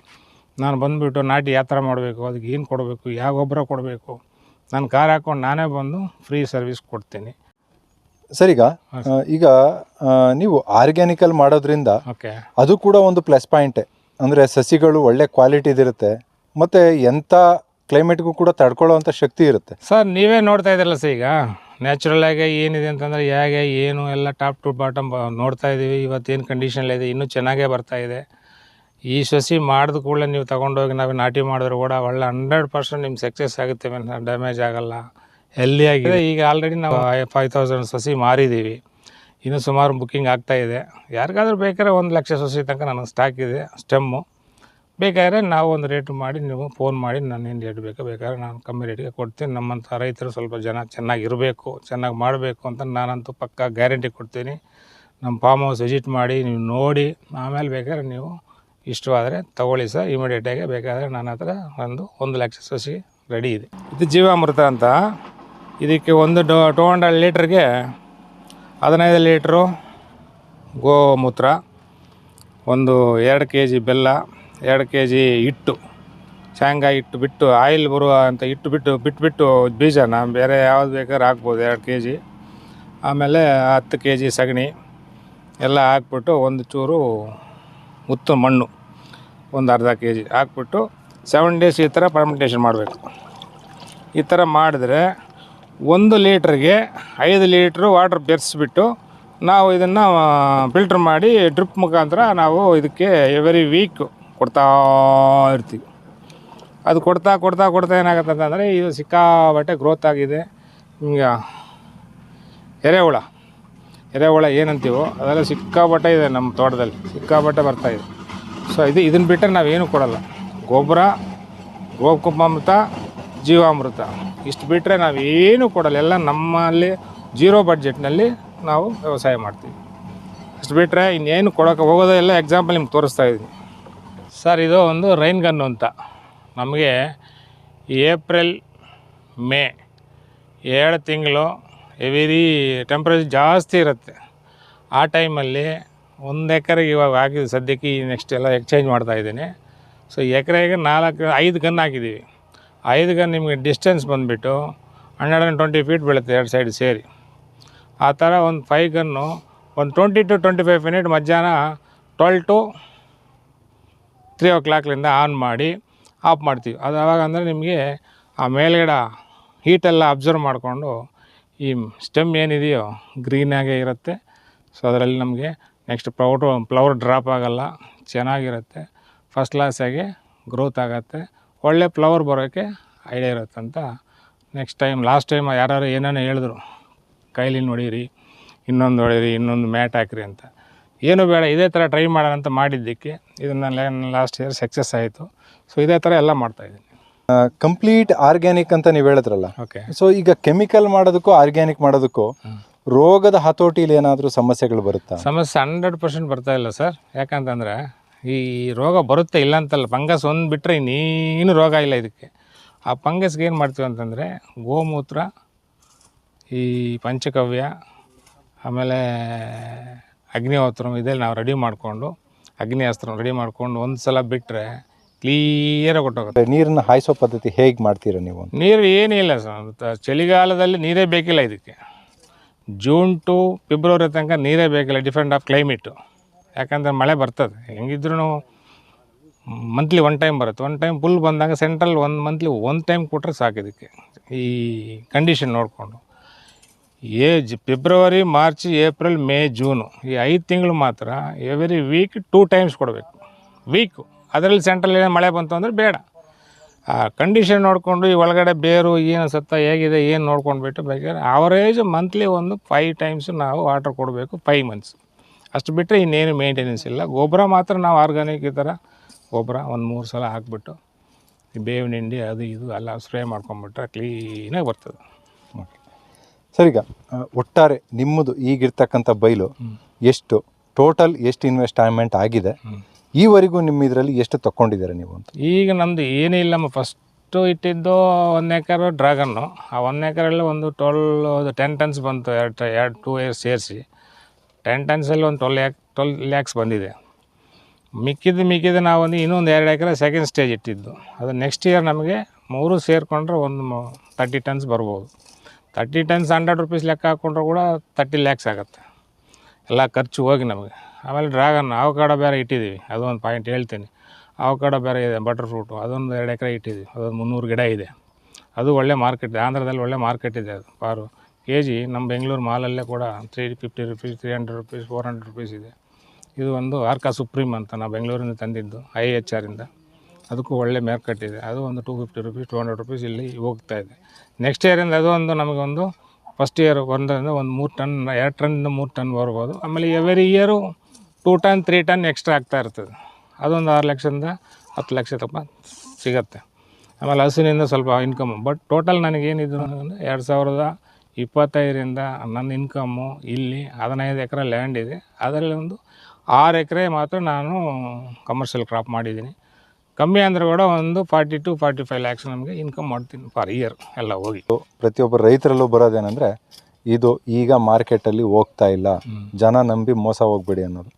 ನಾನು ಬಂದುಬಿಟ್ಟು ನಾಟಿ ಯಾವ ಥರ ಮಾಡಬೇಕು ಅದಕ್ಕೆ ಏನು ಕೊಡಬೇಕು ಯಾವ ಗೊಬ್ಬರ ಕೊಡಬೇಕು ನಾನು ಕಾರ್ ಹಾಕ್ಕೊಂಡು ನಾನೇ ಬಂದು ಫ್ರೀ ಸರ್ವಿಸ್ ಕೊಡ್ತೀನಿ. ಸರಿಗ ಈಗ ಈಗ ನೀವು ಆರ್ಗ್ಯಾನಿಕಲ್ ಮಾಡೋದ್ರಿಂದ ಓಕೆ. ಅದು ಕೂಡ ಒಂದು ಪ್ಲಸ್ ಪಾಯಿಂಟೇ ಅಂದರೆ ಸಸಿಗಳು ಒಳ್ಳೆ ಕ್ವಾಲಿಟಿದಿರುತ್ತೆ ಮತ್ತು ಎಂಥ ಕ್ಲೈಮೇಟ್ಗೂ ಕೂಡ ತಡ್ಕೊಳ್ಳೋವಂಥ ಶಕ್ತಿ ಇರುತ್ತೆ. ಸರ್ ನೀವೇ ನೋಡ್ತಾ ಇದ್ದೀರಲ್ಲ ಸರ್ ಈಗ ನ್ಯಾಚುರಲ್ ಆಗಿ ಏನಿದೆ ಅಂತಂದರೆ ಹೇಗೆ ಏನು ಎಲ್ಲ ಟಾಪ್ ಟು ಬಾಟಮ್ ನೋಡ್ತಾ ಇದ್ದೀವಿ ಇವತ್ತೇನು ಕಂಡೀಷನಲ್ಲಿದೆ ಇನ್ನೂ ಚೆನ್ನಾಗೇ ಬರ್ತಾ ಇದೆ. ಈ ಸಸಿ ಮಾಡಿದ ಕೂಡಲೇ ನೀವು ತಗೊಂಡೋಗಿ ನಾವು ನಾಟಿ ಮಾಡಿದ್ರು ಕೂಡ ಒಳ್ಳೆ ಹಂಡ್ರೆಡ್ ಪರ್ಸೆಂಟ್ ನಿಮ್ಮ ಸಕ್ಸಸ್ ಆಗುತ್ತೆ ಡ್ಯಾಮೇಜ್ ಆಗಲ್ಲ. ಹೆಲ್ದಿಯಾಗಿದೆ ಈಗ ಆಲ್ರೆಡಿ ನಾವು ಫೈವ್ ತೌಸಂಡ್ ಸಸಿ ಮಾರಿದ್ದೀವಿ ಇನ್ನೂ ಸುಮಾರು ಬುಕ್ಕಿಂಗ್ ಆಗ್ತಾ ಇದೆ. ಯಾರಿಗಾದ್ರೂ ಬೇಕಾದ್ರೆ ಒಂದು ಲಕ್ಷ ಸಸಿ ತನಕ ನನಗೆ ಸ್ಟಾಕ್ ಇದೆ ಸ್ಟೆಮ್ಮು ಬೇಕಾದ್ರೆ ನಾವು ಒಂದು ರೇಟ್ ಮಾಡಿ ನೀವು ಫೋನ್ ಮಾಡಿ ನಾನು ಏನು ರೇಟ್ ಬೇಕು. ಬೇಕಾದ್ರೆ ನಾನು ಕಮ್ಮಿ ರೇಟಿಗೆ ಕೊಡ್ತೀನಿ. ನಮ್ಮಂಥ ರೈತರು ಸ್ವಲ್ಪ ಜನ ಚೆನ್ನಾಗಿರಬೇಕು ಚೆನ್ನಾಗಿ ಮಾಡಬೇಕು ಅಂತ ನಾನಂತೂ ಪಕ್ಕ ಗ್ಯಾರಂಟಿ ಕೊಡ್ತೀನಿ. ನಮ್ಮ ಫಾರ್ಮ್ ಹೌಸ್ ವಿಸಿಟ್ ಮಾಡಿ ನೀವು ನೋಡಿ. ಆಮೇಲೆ ಬೇಕಾದ್ರೆ ನೀವು ಇಷ್ಟವಾದರೆ ತಗೊಳ್ಳಿ ಸರ್ ಇಮಿಡಿಯೇಟಾಗಿ ಬೇಕಾದರೆ ನನ್ನ ಹತ್ರ ಒಂದು ಒಂದು ಲಕ್ಷ ಸಸಿ ರೆಡಿ ಇದೆ. ಇದು ಜೀವಾಮೃತ ಅಂತ. ಇದಕ್ಕೆ ಒಂದು ಡೋ ಟೂ ಹಂಡ್ರೆಡ್ ಲೀಟ್ರಿಗೆ ಹದಿನೈದು ಲೀಟ್ರು ಗೋಮೂತ್ರ, ಒಂದು ಎರಡು ಕೆ ಜಿ ಬೆಲ್ಲ, ಎರಡು ಕೆ ಜಿ ಹಿಟ್ಟು, ಶೇಂಗಾ ಹಿಟ್ಟು ಬಿಟ್ಟು ಆಯಿಲ್ ಬರುವ ಅಂತ ಹಿಟ್ಟು ಬಿಟ್ಟು ಬಿಟ್ಬಿಟ್ಟು ಬೀಜನ ಬೇರೆ ಯಾವ್ದು ಬೇಕಾದ್ರೆ ಹಾಕ್ಬೋದು, ಎರಡು ಕೆ ಜಿ ಆಮೇಲೆ ಹತ್ತು ಕೆ ಜಿ ಸಗಣಿ, ಎಲ್ಲ ಹಾಕ್ಬಿಟ್ಟು ಒಂದು ಚೂರು ಉತ್ತು ಮಣ್ಣು. ಒಂದು ಅರ್ಧ ಕೆ ಜಿ ಹಾಕ್ಬಿಟ್ಟು ಸೆವೆನ್ ಡೇಸ್ ಈ ಥರ ಪರ್ಮೆಂಟೇಷನ್ ಮಾಡಬೇಕು. ಈ ಥರ ಮಾಡಿದ್ರೆ ಒಂದು ಲೀಟ್ರಿಗೆ ಐದು ಲೀಟ್ರು ವಾಟ್ರ್ ಬೆರೆಸ್ಬಿಟ್ಟು ನಾವು ಇದನ್ನು ಫಿಲ್ಟ್ರ್ ಮಾಡಿ ಡ್ರಿಪ್ ಮುಖಾಂತರ ನಾವು ಇದಕ್ಕೆ ಎವ್ರಿ ವೀಕ್ ಕೊಡ್ತಾ ಇರ್ತೀವಿ. ಅದು ಕೊಡ್ತಾ ಕೊಡ್ತಾ ಕೊಡ್ತಾ ಏನಾಗುತ್ತೆ ಅಂತಂದರೆ ಇದು ಸಿಕ್ಕಾಬಟ್ಟೆ ಗ್ರೋತ್ ಆಗಿದೆ. ಈಗ ಎರೆಹುಳ ಎರೆಹುಳ ಏನಂತೀವೋ, ಅದೆಲ್ಲ ಸಿಕ್ಕಾಬಟ್ಟೆ ಇದೆ ನಮ್ಮ ತೋಟದಲ್ಲಿ ಸಿಕ್ಕಾಬಟ್ಟೆ ಬರ್ತಾಯಿದೆ ಸೊ ಇದು ಇದನ್ನು ಬಿಟ್ಟರೆ ನಾವೇನು ಕೊಡಲ್ಲ. ಗೊಬ್ಬರ ಗೋಕುಂಭಾಮೃತ ಜೀವಾಮೃತ. ಇಷ್ಟು ಬಿಟ್ಟರೆ ನಾವೇನು ಕೊಡಲ್ಲ. ಎಲ್ಲ ನಮ್ಮಲ್ಲಿ ಜೀರೋ ಬಡ್ಜೆಟ್ನಲ್ಲಿ ನಾವು ವ್ಯವಸಾಯ ಮಾಡ್ತೀವಿ. ಇಷ್ಟು ಬಿಟ್ಟರೆ ಇನ್ನೇನು ಕೊಡೋಕೆ ಹೋಗೋದೇ ಎಲ್ಲ ಎಕ್ಸಾಂಪಲ್ ನಿಮ್ಗೆ ತೋರಿಸ್ತಾ ಇದ್ದೀನಿ. ಸರ್ ಇದು ಒಂದು ರೈನ್ ಗನ್ನು ಅಂತ. ನಮಗೆ ಏಪ್ರಿಲ್, ಮೇ ಎರಡು ತಿಂಗಳು ಎವಿರಿ ಟೆಂಪ್ರೇಚರ್ ಜಾಸ್ತಿ ಇರುತ್ತೆ. ಆ ಟೈಮಲ್ಲಿ ಒಂದು ಎಕರೆಗೆ ಇವಾಗ ಹಾಕಿದ್ದು ಸದ್ಯಕ್ಕೆ ಈ ನೆಕ್ಸ್ಟ್ ಎಲ್ಲ ಎಕ್ಸ್ಚೇಂಜ್ ಮಾಡ್ತಾ ಇದ್ದೀನಿ. ಸೊ ಎಕರೆಗೆ ನಾಲ್ಕು, ಐದು ಗನ್ ಹಾಕಿದ್ದೀವಿ ಐದು ಗನ್ ನಿಮಗೆ ಡಿಸ್ಟೆನ್ಸ್ ಬಂದುಬಿಟ್ಟು ಹಂಡ್ರೆಡ್ ಆ್ಯಂಡ್ ಟ್ವೆಂಟಿ ಫೀಟ್ ಬೀಳುತ್ತೆ ಎರಡು ಸೈಡ್ ಸೇರಿ. ಆ ಥರ ಒಂದು ಫೈವ್ ಗನ್ನು ಒಂದು twenty to twenty five minute ಮಧ್ಯಾಹ್ನ ಟ್ವೆಲ್ ಟು ತ್ರೀ ಓ ಕ್ಲಾಕ್ಲಿಂದ ಆನ್ ಮಾಡಿ ಆಫ್ ಮಾಡ್ತೀವಿ. ಅದು ಯಾವಾಗ ಅಂದರೆ ನಿಮಗೆ ಆ ಮೇಲ್ಗಡ ಹೀಟೆಲ್ಲ ಅಬ್ಸರ್ವ್ ಮಾಡಿಕೊಂಡು ಈ ಸ್ಟೆಮ್ ಏನಿದೆಯೋ ಗ್ರೀನಾಗೆ ಇರುತ್ತೆ. ಸೊ ಅದರಲ್ಲಿ ನಮಗೆ ನೆಕ್ಸ್ಟ್ ಪ್ಲೌಟು ಫ್ಲವರ್ ಡ್ರಾಪ್ ಆಗೋಲ್ಲ ಚೆನ್ನಾಗಿರುತ್ತೆ. ಫಸ್ಟ್ ಕ್ಲಾಸಾಗಿ ಗ್ರೋತ್ ಆಗುತ್ತೆ. ಒಳ್ಳೆ ಫ್ಲವರ್ ಬರೋಕ್ಕೆ ಐಡಿಯಾ ಇರುತ್ತಂತ ನೆಕ್ಸ್ಟ್ ಟೈಮ್ ಲಾಸ್ಟ್ ಟೈಮ್ ಯಾರು ಏನೇನೋ ಹೇಳಿದ್ರು ಕೈಲಿ ನೋಡಿರಿ ಇನ್ನೊಂದು ಹೊಡೀರಿ ಇನ್ನೊಂದು ಮ್ಯಾಟ್ ಹಾಕ್ರಿ ಅಂತ. ಏನು ಬೇಡ ಇದೇ ಥರ ಟ್ರೈ ಮಾಡೋಣ ಅಂತ ಮಾಡಿದ್ದಕ್ಕೆ ಇದನ್ನು ಲಾಸ್ಟ್ ಇಯರ್ ಸಕ್ಸಸ್ ಆಯಿತು. ಸೊ ಇದೇ ಥರ ಎಲ್ಲ ಮಾಡ್ತಾಯಿದ್ದೀನಿ ಕಂಪ್ಲೀಟ್ ಆರ್ಗ್ಯಾನಿಕ್ ಅಂತ ನೀವು ಹೇಳಿದ್ರಲ್ಲ. ಓಕೆ ಸೊ ಈಗ ಕೆಮಿಕಲ್ ಮಾಡೋದಕ್ಕೂ ಆರ್ಗ್ಯಾನಿಕ್ ಮಾಡೋದಕ್ಕೂ ರೋಗದ ಹತೋಟಿಲಿ ಏನಾದರೂ ಸಮಸ್ಯೆಗಳು ಬರುತ್ತಾ? ಸಮಸ್ಯೆ ಹಂಡ್ರೆಡ್ ಪರ್ಸೆಂಟ್ ಬರ್ತಾ ಇಲ್ಲ ಸರ್. ಯಾಕಂತಂದರೆ ಈ ರೋಗ ಬರುತ್ತೆ ಇಲ್ಲ ಅಂತಲ್ಲ ಫಂಗಸ್ ಒಂದು ಬಿಟ್ಟರೆ ಇನ್ನೇನು ರೋಗ ಇಲ್ಲ ಇದಕ್ಕೆ. ಆ ಫಂಗಸ್ಗೆ ಏನು ಮಾಡ್ತೀವಿ ಅಂತಂದರೆ ಗೋಮೂತ್ರ ಈ ಪಂಚಕವ್ಯ ಆಮೇಲೆ ಅಗ್ನಿಹೋತ್ರ ಇದೆಲ್ಲ ನಾವು ರೆಡಿ ಮಾಡಿಕೊಂಡು ಅಗ್ನಿಅಸ್ತ್ರ ರೆಡಿ ಮಾಡ್ಕೊಂಡು ಒಂದು ಸಲ ಬಿಟ್ಟರೆ ಕ್ಲೀಯರಾಗಿ ಕೊಟ್ಟೋಗುತ್ತೆ. ನೀರನ್ನು ಹಾಯಿಸೋ ಪದ್ಧತಿ ಹೇಗೆ ಮಾಡ್ತೀರಾ ನೀವು? ನೀರು ಏನಿಲ್ಲ ಸರ್. ಚಳಿಗಾಲದಲ್ಲಿ ನೀರೇ ಬೇಕಿಲ್ಲ ಇದಕ್ಕೆ. ಜೂನ್ ಟು ಫೆಬ್ರವರಿ ತನಕ ನೀರೇ ಬೇಕಿಲ್ಲ ಡಿಫ್ರೆಂಟ್ ಆಫ್ ಕ್ಲೈಮೇಟು ಯಾಕಂದರೆ ಮಳೆ ಬರ್ತದೆ. ಹೆಂಗಿದ್ರೂ ಮಂತ್ಲಿ ಒನ್ ಟೈಮ್ ಬರುತ್ತೆ. ಒನ್ ಟೈಮ್ ಫುಲ್ ಬಂದಾಗ ಸೆಂಟ್ರಲ್ ಒಂದು ಮಂತ್ಲಿ ಒನ್ ಟೈಮ್ ಕೊಟ್ಟರೆ ಸಾಕು ಇದಕ್ಕೆ. ಈ ಕಂಡೀಷನ್ ನೋಡಿಕೊಂಡು. Age February, March, April, May, June ಈ ಐದು ತಿಂಗಳು ಮಾತ್ರ ಎವ್ರಿ ವೀಕ್ ಟೂ ಟೈಮ್ಸ್ ಕೊಡಬೇಕು. ವೀಕು ಅದರಲ್ಲಿ ಸೆಂಟ್ರಲ್ ಏನೇ ಮಳೆ ಬಂತು ಅಂದರೆ ಬೇಡ. ಆ ಕಂಡೀಷನ್ ನೋಡಿಕೊಂಡು ಈ ಒಳಗಡೆ ಬೇರು ಏನು ಸತ್ತ ಹೇಗಿದೆ ಏನು ನೋಡ್ಕೊಂಡ್ಬಿಟ್ಟು ಬೇಕಾದ್ರೆ ಅವರೇಜ್ ಮಂತ್ಲಿ ಒಂದು ಫೈವ್ ಟೈಮ್ಸ್ ನಾವು ವಾಟರ್ ಕೊಡಬೇಕು ಫೈವ್ ಮಂತ್ಸ್ ಅಷ್ಟು ಬಿಟ್ಟರೆ ಇನ್ನೇನು ಮೇಂಟೆನೆನ್ಸ್ ಇಲ್ಲ. ಗೊಬ್ಬರ ಮಾತ್ರ ನಾವು ಆರ್ಗಾನಿಕ್ ಈ ಥರ ಗೊಬ್ಬರ ಒಂದು ಮೂರು ಸಲ ಹಾಕ್ಬಿಟ್ಟು ಈ ಬೇವಿನ ಹಿಂಡಿ ಅದು ಇದು ಎಲ್ಲ ಸ್ಪ್ರೇ ಮಾಡ್ಕೊಂಬಿಟ್ರೆ ಕ್ಲೀನಾಗಿ ಬರ್ತದೆ. ಸರಿಗ ಒಟ್ಟಾರೆ ನಿಮ್ಮದು ಈಗಿರ್ತಕ್ಕಂಥ ಬೈಲು ಎಷ್ಟು ಟೋಟಲ್ ಎಷ್ಟು ಇನ್ವೆಸ್ಟ್ಮೆಂಟ್ ಆಗಿದೆ. ಈವರೆಗೂ ನಿಮ್ಮ ಇದರಲ್ಲಿ ಎಷ್ಟು ತಗೊಂಡಿದ್ದೀರಾ ನೀವು ಅಂತ? ಈಗ ನಮ್ಮದು ಏನೂ ಇಲ್ಲಮ್ಮ ಫಸ್ಟು ಇಟ್ಟಿದ್ದು ಒಂದು ಎಕರು ಡ್ರ್ಯಾಗನ್ನು ಆ ಒಂದು ಎಕರಲ್ಲಿ ಒಂದು ಟ್ವೆಲ್ ಟೆನ್ ಟನ್ಸ್ ಬಂತು, ಎರಡು ಎರಡು ಟೂ ಇಯರ್ಸ್ ಸೇರಿಸಿ. ಟೆನ್ ಟನ್ಸಲ್ಲಿ ಒಂದು ಟ್ವೆಲ್ ಲ್ಯಾಕ್ ಟ್ವೆಲ್ ಲ್ಯಾಕ್ಸ್ ಬಂದಿದೆ. ಮಿಕ್ಕಿದ್ದು ಮಿಕ್ಕಿದ್ದು ನಾವು ಒಂದು ಇನ್ನೊಂದು ಎರಡು ಎಕರೆ ಸೆಕೆಂಡ್ ಸ್ಟೇಜ್ ಇಟ್ಟಿದ್ದು. ಅದು ನೆಕ್ಸ್ಟ್ ಇಯರ್ ನಮಗೆ ಮೂರು ಸೇರಿಕೊಂಡ್ರೆ ಒಂದು ತರ್ಟಿ ಟನ್ಸ್ ಬರ್ಬೋದು. ತರ್ಟಿ ಟನ್ಸ್ ಹಂಡ್ರೆಡ್ ರುಪೀಸ್ ಲೆಕ್ಕ ಹಾಕ್ಕೊಂಡ್ರೆ ಕೂಡ ತರ್ಟಿ ಲ್ಯಾಕ್ಸ್ ಆಗುತ್ತೆ. ಎಲ್ಲ ಖರ್ಚು ಹೋಗಿ ನಮಗೆ. ಆಮೇಲೆ ಡ್ರ್ಯಾಗನ್ ಅವಕಾಡ ಬೇರೆ ಇಟ್ಟಿದ್ದೀವಿ. ಅದೊಂದು ಪಾಯಿಂಟ್ ಹೇಳ್ತೀನಿ. ಅವಕಾಡ ಬೇರೆ ಇದೆ ಬಟರ್ ಫ್ರೂಟು ಅದೊಂದು ಎರಡು ಎಕರೆ ಇಟ್ಟಿದ್ದೀವಿ. ಅದೊಂದು ಮುನ್ನೂರು ಗಿಡ ಇದೆ. ಅದು ಒಳ್ಳೆ ಮಾರ್ಕೆಟ್ ಇದೆ. ಆಂಧ್ರದಲ್ಲಿ ಒಳ್ಳೆ ಮಾರ್ಕೆಟ್ ಇದೆ ಅದು. ಪಾರು ಕೆ ಜಿ ನಮ್ಮ ಬೆಂಗಳೂರು ಮಾಲಲ್ಲೇ ಕೂಡ three fifty rupees three hundred rupees four hundred rupees ಇದೆ. ಇದು ಒಂದು ಆರ್ಕಾ ಸುಪ್ರೀಮ್ ಅಂತ ನಾವು ಬೆಂಗಳೂರಿಂದ ತಂದಿದ್ದು ಐ ಎಚ್ ಆರಿಂದ ಅದಕ್ಕೂ ಒಳ್ಳೆ ಮಾರ್ಕೆಟ್ ಇದೆ. ಅದು ಒಂದು two fifty rupees two hundred rupees ಇಲ್ಲಿ ಹೋಗ್ತಾ ಇದೆ. ನೆಕ್ಸ್ಟ್ ಇಯರಿಂದ ಅದು ಒಂದು ನಮಗೊಂದು ಫಸ್ಟ್ ಇಯರ್ ಒಂದರಿಂದ ಒಂದು ಮೂರು ಟನ್ ಎರಡು ಟನ್ನಿಂದ ಮೂರು ಟನ್ ಬರ್ಬೋದು. ಆಮೇಲೆ every year two ton three ton extra ಆಗ್ತಾ ಇರ್ತದೆ. ಅದೊಂದು ಆರು ಲಕ್ಷದಿಂದ ಹತ್ತು ಲಕ್ಷ ರೂಪಾಯಿ ಸಿಗತ್ತೆ. ಆಮೇಲೆ ಹಸುವಿನಿಂದ ಸ್ವಲ್ಪ ಇನ್ಕಮ್ ಬಟ್ ಟೋಟಲ್ ನನಗೇನಿದ್ರು ಅಂದರೆ ಎರಡು ಸಾವಿರದ ಇಪ್ಪತ್ತೈದರಿಂದ ನನ್ನ ಇನ್ಕಮ್ಮು ಇಲ್ಲಿ ಹದಿನೈದು ಎಕರೆ ಲ್ಯಾಂಡ್ ಇದೆ. ಅದರಲ್ಲಿ ಒಂದು ಆರು ಎಕರೆ ಮಾತ್ರ ನಾನು ಕಮರ್ಷಿಯಲ್ ಕ್ರಾಪ್ ಮಾಡಿದ್ದೀನಿ. ಕಮ್ಮಿ ಅಂದ್ರೆ ಕೂಡ ಒಂದು forty to forty five lakhs ನಮಗೆ ಇನ್ಕಮ್ ಮಾಡ್ತೀನಿ ಫಾರ್ ಇಯರ್ ಎಲ್ಲ ಹೋಗಿ. ಪ್ರತಿಯೊಬ್ಬ ರೈತರಲ್ಲೂ ಬರೋದೇನೆಂದರೆ ಇದು ಈಗ ಮಾರ್ಕೆಟಲ್ಲಿ ಹೋಗ್ತಾ ಇಲ್ಲ. ಜನ ನಂಬಿ ಮೋಸ ಹೋಗ್ಬೇಡಿ ಅನ್ನೋದು.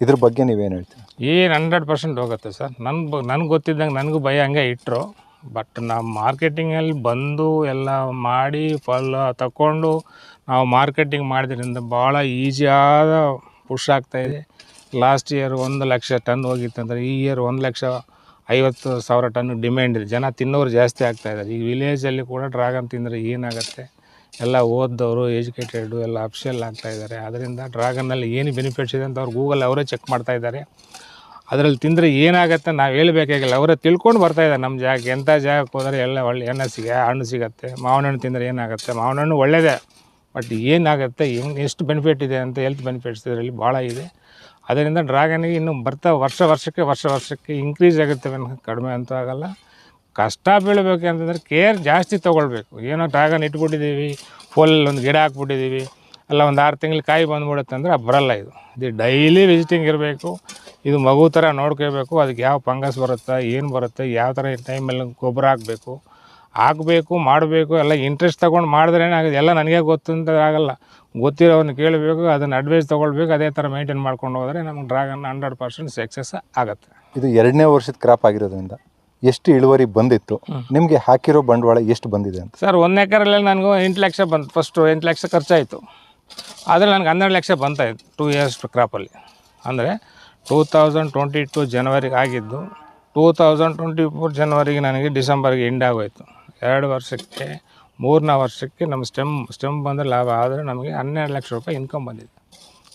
ಇದ್ರ ಬಗ್ಗೆ ನೀವೇನು ಹೇಳ್ತೀರಿ? ಏನು ಹಂಡ್ರೆಡ್ ಪರ್ಸೆಂಟ್ ಹೋಗುತ್ತೆ ಸರ್. ನನ್ನ ನನಗೆ ಗೊತ್ತಿದ್ದಂಗೆ ನನಗೂ ಭಯ ಹಂಗೆ ಇಟ್ಟರು ಬಟ್ ನಾವು ಮಾರ್ಕೆಟಿಂಗಲ್ಲಿ ಬಂದು ಎಲ್ಲ ಮಾಡಿ ಫಲ ತಗೊಂಡು ನಾವು ಮಾರ್ಕೆಟಿಂಗ್ ಮಾಡಿದ್ರಿಂದ ಭಾಳ ಈಸಿಯಾದ ಪುಷ್ ಆಗ್ತಾಯಿದೆ ಲಾಸ್ಟ್ ಇಯರ್ ಒಂದು ಲಕ್ಷ ಟನ್ ಹೋಗಿತ್ತಂದ್ರೆ ಈ ಇಯರ್ ಒಂದು ಲಕ್ಷ ಐವತ್ತು ಸಾವಿರ ಟನ್ ಡಿಮ್ಯಾಂಡ್ ಇದೆ. ಜನ ತಿನ್ನೋರು ಜಾಸ್ತಿ ಆಗ್ತಾ ಇದ್ದಾರೆ. ಈ ವಿಲೇಜಲ್ಲಿ ಕೂಡ ಡ್ರಾಗನ್ ತಿಂದರೆ ಏನಾಗುತ್ತೆ? ಎಲ್ಲ ಓದ್ದವರು ಎಜುಕೇಟೆಡು ಎಲ್ಲ ಅಫ್ಷಿಯಲ್ ಆಗ್ತಾ ಇದ್ದಾರೆ. ಅದರಿಂದ ಡ್ರಾಗನ್ನಲ್ಲಿ ಏನು ಬೆನಿಫಿಟ್ಸ್ ಇದೆ ಅಂತ ಅವ್ರು ಗೂಗಲ್ ಅವರೇ ಚೆಕ್ ಮಾಡ್ತಾ ಇದ್ದಾರೆ. ಅದರಲ್ಲಿ ತಿಂದರೆ ಏನಾಗುತ್ತೆ ನಾವು ಹೇಳಬೇಕಾಗಿಲ್ಲ ಅವರೇ ತಿಳ್ಕೊಂಡು ಬರ್ತಾಯಿದ್ದಾರೆ ನಮ್ಮ ಜಾಗಕ್ಕೆ. ಎಂಥ ಜಾಗಕ್ಕೆ ಹೋದರೆ ಎಲ್ಲ ಒಳ್ಳೆ ಎಣ್ಣೆ ಸಿಗ ಹಣ್ಣು ಸಿಗುತ್ತೆ ಮಾವಿನ ಹಣ್ಣು ತಿಂದರೆ ಏನಾಗುತ್ತೆ? ಮಾವಿನ ಹಣ್ಣು ಒಳ್ಳೆಯದೇ ಬಟ್ ಏನಾಗುತ್ತೆ? ಹೆಂಗೆ ಎಷ್ಟು ಬೆನಿಫಿಟ್ ಇದೆ ಅಂತ ಹೆಲ್ತ್ ಬೆನಿಫಿಟ್ಸ್ ಇದರಲ್ಲಿ ಭಾಳ ಇದೆ. ಅದರಿಂದ ಡ್ರ್ಯಾಗನ್ಗೆ ಇನ್ನು ಬರ್ತಾ ವರ್ಷ ವರ್ಷಕ್ಕೆ ವರ್ಷ ವರ್ಷಕ್ಕೆ ಇನ್ಕ್ರೀಸ್ ಆಗುತ್ತವೆ ಕಡಿಮೆ ಅಂತೂ ಆಗಲ್ಲ. ಕಷ್ಟ ಬೀಳಬೇಕು ಅಂತಂದರೆ ಕೇರ್ ಜಾಸ್ತಿ ತೊಗೊಳ್ಬೇಕು. ಏನೋ ಡ್ರ್ಯಾಗನ್ ಇಟ್ಬಿಟ್ಟಿದ್ದೀವಿ ಫೋಲಲ್ಲಿ ಒಂದು ಗಿಡ ಹಾಕ್ಬಿಟ್ಟಿದ್ದೀವಿ ಅಲ್ಲ ಒಂದು ಆರು ತಿಂಗಳು ಕಾಯಿ ಬಂದ್ಬಿಡುತ್ತೆ ಅಂದರೆ ಬರಲ್ಲ ಇದು. ಇದು ಡೈಲಿ ವಿಸಿಟಿಂಗ್ ಇರಬೇಕು. ಇದು ಮಗು ಥರ ನೋಡ್ಕೋಬೇಕು ಅದಕ್ಕೆ ಯಾವ ಫಂಗಸ್ ಬರುತ್ತೆ, ಏನು ಬರುತ್ತೆ, ಯಾವ ಥರ ಟೈಮಲ್ಲಿ ಗೊಬ್ಬರ ಹಾಕಬೇಕು. ಹಾಕಬೇಕು ಮಾಡಬೇಕು ಎಲ್ಲ ಇಂಟ್ರೆಸ್ಟ್ ತೊಗೊಂಡು ಮಾಡಿದ್ರೆ ಆಗೋದು. ಎಲ್ಲ ನನಗೆ ಗೊತ್ತು ಅಂತ ಆಗಲ್ಲ ಗೊತ್ತಿರೋವನ್ನ ಕೇಳಬೇಕು ಅದನ್ನು ಅಡ್ವೈಸ್ ತೊಗೊಳ್ಬೇಕು ಅದೇ ಥರ ಮೇಂಟೈನ್ ಮಾಡ್ಕೊಂಡು ಹೋದರೆ ನಮ್ಗೆ ಡ್ರಾಗನ್ ಹಂಡ್ರೆಡ್ ಪರ್ಸೆಂಟ್ ಸಕ್ಸಸ್ ಆಗುತ್ತೆ. ಇದು ಎರಡನೇ ವರ್ಷದ ಕ್ರಾಪ್ ಆಗಿರೋದ್ರಿಂದ ಎಷ್ಟು ಇಳುವರಿ ಬಂದಿತ್ತು? ನಿಮಗೆ ಹಾಕಿರೋ ಬಂಡವಾಳ ಎಷ್ಟು ಬಂದಿದೆ ಅಂತ? ಸರ್ ಒಂದು ಎಕರಲ್ಲಿ ನನಗೂ ಎಂಟು ಲಕ್ಷ ಬಂತು ಫಸ್ಟು ಎಂಟು ಲಕ್ಷ ಖರ್ಚಾಯಿತು. ಆದರೆ ನನಗೆ ಹನ್ನೆರಡು ಲಕ್ಷ ಬಂತಾಯಿತು ಟೂ ಇಯರ್ಸ್ ಕ್ರಾಪಲ್ಲಿ ಅಂದರೆ ಟೂ ತೌಸಂಡ್ ಟ್ವೆಂಟಿ ಟು ಜನವರಿಗೆ ಆಗಿದ್ದು ಟೂ ತೌಸಂಡ್ ಟ್ವೆಂಟಿ ಫೋರ್ ಜನವರಿಗೆ ನನಗೆ ಡಿಸೆಂಬರ್ಗೆ ಎಂಡ್ ಆಗೋಯ್ತು. ಎರಡು ವರ್ಷಕ್ಕೆ, ಮೂರನೇ ವರ್ಷಕ್ಕೆ ನಮ್ಮ ಸ್ಟೆಮ್ ಸ್ಟೆಮ್ ಬಂದರೆ ಲಾಭ. ಆದರೆ ನಮಗೆ ಹನ್ನೆರಡು ಲಕ್ಷ ರೂಪಾಯಿ ಇನ್ಕಮ್ ಬಂದಿದೆ.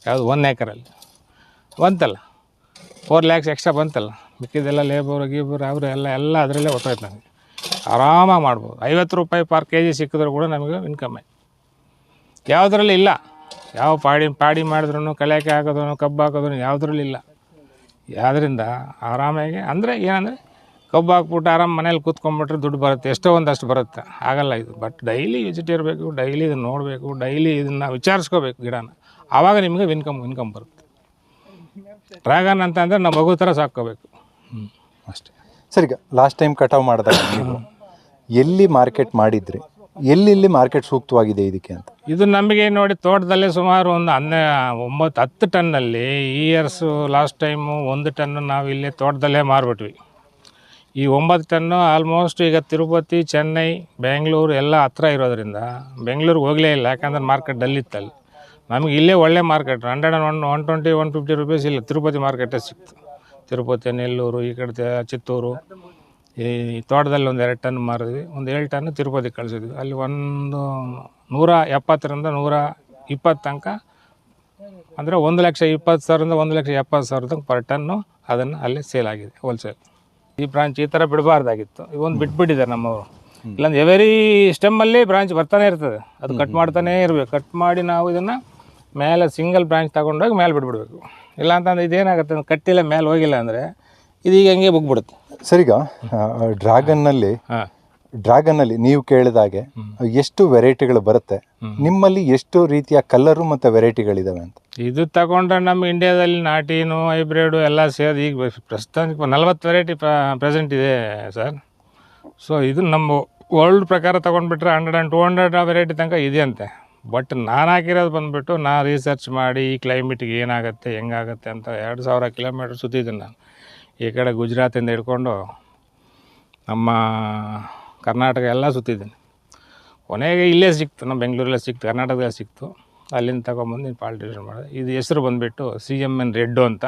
ಯಾವುದು ಒನ್ ಏಕರಲ್ಲಿ ಬಂತಲ್ಲ. ಫೋರ್ ಲ್ಯಾಕ್ಸ್ ಎಕ್ಸ್ಟ್ರಾ ಬಂತಲ್ಲ. ಮಿಕ್ಕಿದೆಲ್ಲ ಲೇಬರ್ ಗೀಬರ್, ಅವರು ಎಲ್ಲ ಎಲ್ಲ ಅದರಲ್ಲೇ ಗೊತ್ತಾಯ್ತು ನನಗೆ ಆರಾಮಾಗಿ ಮಾಡ್ಬೋದು. ಐವತ್ತು ರೂಪಾಯಿ ಪರ್ ಕೆ ಜಿ ಸಿಕ್ಕಿದ್ರು ಕೂಡ ನಮಗೆ ಇನ್ಕಮ್ಮೆ ಯಾವುದ್ರಲ್ಲಿ ಇಲ್ಲ. ಯಾವ ಪಾಡಿ ಪಾಡಿ ಮಾಡಿದ್ರು ಕಳೆಕೆ ಹಾಕೋದ್ರು ಕಬ್ಬು ಹಾಕೋದ್ರು ಯಾವುದ್ರಲ್ಲಿ ಇಲ್ಲ. ಆದ್ದರಿಂದ ಆರಾಮಾಗಿ, ಅಂದರೆ ಏನಂದರೆ ಕಬ್ಬು ಹಾಕ್ಬಿಟ್ಟು ಆರಾಮ್ ಮನೇಲಿ ಕೂತ್ಕೊಂಡ್ಬಿಟ್ರೆ ದುಡ್ಡು ಬರುತ್ತೆ. ಎಷ್ಟೋ ಒಂದಷ್ಟು ಬರುತ್ತೆ. ಆಗಲ್ಲ ಇದು. ಬಟ್ ಡೈಲಿ ವಿಸಿಟ್ ಇರಬೇಕು ಡೈಲಿ ಇದನ್ನು ನೋಡಬೇಕು ಡೈಲಿ ಇದನ್ನು ವಿಚಾರಿಸ್ಕೋಬೇಕು ಗಿಡನ. ಆವಾಗ ನಿಮಗೆ ಇನ್ಕಮ್ ಇನ್ಕಮ್ ಬರುತ್ತೆ. ಡ್ರ್ಯಾಗನ್ ಅಂತ ಅಂದರೆ ನಾವು ಮಗು ಥರ ಸಾಕೋಬೇಕು ಹ್ಞೂ ಅಷ್ಟೇ. ಸರ್ ಈಗ ಲಾಸ್ಟ್ ಟೈಮ್ ಕಟಾವು ಮಾಡಿದಾಗ ಎಲ್ಲಿ ಮಾರ್ಕೆಟ್ ಮಾಡಿದ್ರಿ? ಎಲ್ಲೆಲ್ಲಿ ಮಾರ್ಕೆಟ್ ಸೂಕ್ತವಾಗಿದೆ ಇದಕ್ಕೆ ಅಂತ? ಇದು ನಮಗೆ ನೋಡಿ ತೋಟದಲ್ಲೇ ಸುಮಾರು ಒಂದು ಹನ್ನೆ ಒಂಬತ್ತು ಹತ್ತು ಟನ್ನಲ್ಲಿ ಈ ಇಯರ್ಸು ಲಾಸ್ಟ್ ಟೈಮು ಒಂದು ಟನ್ನು ನಾವು ಇಲ್ಲೇ ತೋಟದಲ್ಲೇ ಮಾರ್ಬಿಟ್ವಿ. ಈ ಒಂಬತ್ತು ಟನ್ನು ಆಲ್ಮೋಸ್ಟ್ ಈಗ ತಿರುಪತಿ, ಚೆನ್ನೈ, ಬೆಂಗಳೂರು ಎಲ್ಲ ಹತ್ರ ಇರೋದ್ರಿಂದ ಬೆಂಗಳೂರಿಗೆ ಹೋಗಲೇ ಇಲ್ಲ. ಯಾಕಂದ್ರೆ ಮಾರ್ಕೆಟ್ ಡಲ್ಲಿತ್ತಲ್ಲಿ ನಮಗೆ ಇಲ್ಲೇ ಒಳ್ಳೆ market hundred and one one twenty one fifty rupees ಇಲ್ಲ. ತಿರುಪತಿ ಮಾರ್ಕೆಟೇ ಸಿಕ್ತು. ತಿರುಪತಿ, ನೆಲ್ಲೂರು, ಈ ಕಡೆ ಚಿತ್ತೂರು, ಈ ತೋಟದಲ್ಲಿ ಒಂದು ಎರಡು ಟನ್ ಮಾರಿದ್ವಿ. ಒಂದು ಏಳು ಟನ್ ತಿರುಪತಿ ಕಳಿಸಿದ್ವಿ. ಅಲ್ಲಿ ಒಂದು ನೂರ ಎಪ್ಪತ್ತರಿಂದ ನೂರ ಇಪ್ಪತ್ತು ತನಕ ಅಂದರೆ ಒಂದು ಲಕ್ಷ ಇಪ್ಪತ್ತು ಸಾವಿರದಿಂದ ಒಂದು ಲಕ್ಷ ಎಪ್ಪತ್ತು ಸಾವಿರದ ಪರ್ ಟನ್ನು ಅದನ್ನು ಅಲ್ಲಿ ಸೇಲ್ ಆಗಿದೆ ಹೋಲ್ಸೇಲ್ ಈ ಬ್ರಾಂಚ್ ಈ ಥರ ಬಿಡಬಾರ್ದಾಗಿತ್ತು. ಇವೊಂದು ಬಿಟ್ಬಿಟ್ಟಿದ್ದಾರೆ ನಮ್ಮವರು. ಇಲ್ಲಾಂದ್ರೆ ಎವರಿ ಸ್ಟೆಮ್ಮಲ್ಲಿ ಬ್ರಾಂಚ್ ಬರ್ತಾನೆ ಇರ್ತದೆ. ಅದು ಕಟ್ ಮಾಡ್ತಾನೇ ಇರಬೇಕು. ಕಟ್ ಮಾಡಿ ನಾವು ಇದನ್ನು ಮೇಲೆ ಸಿಂಗಲ್ ಬ್ರಾಂಚ್ ತಗೊಂಡೋಗಿ ಮೇಲೆ ಬಿಟ್ಬಿಡ್ಬೇಕು ಇಲ್ಲ ಅಂತಂದ್ರೆ ಇದೇನಾಗುತ್ತೆ ಅಂದ್ರೆ ಕಟ್ಟಿಲ್ಲ ಮೇಲೆ ಹೋಗಿಲ್ಲ ಅಂದರೆ ಇದೀಗ ಹಂಗೆ ಬುಗ್ಬಿಡುತ್ತೆ. ಸರಿಗ ಡ್ರ್ಯಾಗನ್ನಲ್ಲಿ ಹಾಂ ಡ್ರ್ಯಾಗನ್ನಲ್ಲಿ ನೀವು ಕೇಳಿದಾಗೆ ಎಷ್ಟು ವೆರೈಟಿಗಳು ಬರುತ್ತೆ ನಿಮ್ಮಲ್ಲಿ ಎಷ್ಟು ರೀತಿಯ ಕಲರು ಮತ್ತು ವೆರೈಟಿಗಳಿದಾವೆ ಅಂತ? ಇದು ತಗೊಂಡ್ರೆ ನಮ್ಮ ಇಂಡಿಯಾದಲ್ಲಿ ನಾಟಿನು ಹೈಬ್ರಿಡು ಎಲ್ಲ ಸೇರಿ ಈಗ ಪ್ರಸ್ತುತ ನಲ್ವತ್ತು ವೆರೈಟಿ ಪ್ರೆಸೆಂಟ್ ಇದೆ ಸರ್. ಸೊ ಇದು ನಮ್ಮ ವರ್ಲ್ಡ್ ಪ್ರಕಾರ ತೊಗೊಂಡ್ಬಿಟ್ರೆ hundred and two hundred variety ತನಕ ಇದೆಯಂತೆ. ಬಟ್ ನಾನು ಹಾಕಿರೋದು ಬಂದುಬಿಟ್ಟು ನಾನು ರಿಸರ್ಚ್ ಮಾಡಿ ಈ ಕ್ಲೈಮೇಟಿಗೆ ಏನಾಗುತ್ತೆ ಹೆಂಗಾಗುತ್ತೆ ಅಂತ ಎರಡು ಸಾವಿರ ಕಿಲೋಮೀಟ್ರ್ ಸುತ್ತಿದ್ದೀನಿ ನಾನು. ಈ ಕಡೆ ಗುಜರಾತಿಂದ ಹಿಡ್ಕೊಂಡು ನಮ್ಮ ಕರ್ನಾಟಕ ಎಲ್ಲ ಸುತ್ತಿದ್ದೀನಿ. ಕೊನೆಗೆ ಇಲ್ಲೇ ಸಿಕ್ತು, ನಮ್ಮ ಬೆಂಗಳೂರಲ್ಲೇ ಸಿಕ್ತು, ಕರ್ನಾಟಕದಲ್ಲಿ ಸಿಕ್ತು. ಅಲ್ಲಿಂದ ತಗೊಂಬಂದು ನೀನು ಪಾಲ್ಟಿಷನ್ ಮಾಡಿದೆ. ಇದು ಹೆಸರು ಬಂದುಬಿಟ್ಟು ಸಿ ಎಂ ಎನ್ ರೆಡ್ಡು ಅಂತ,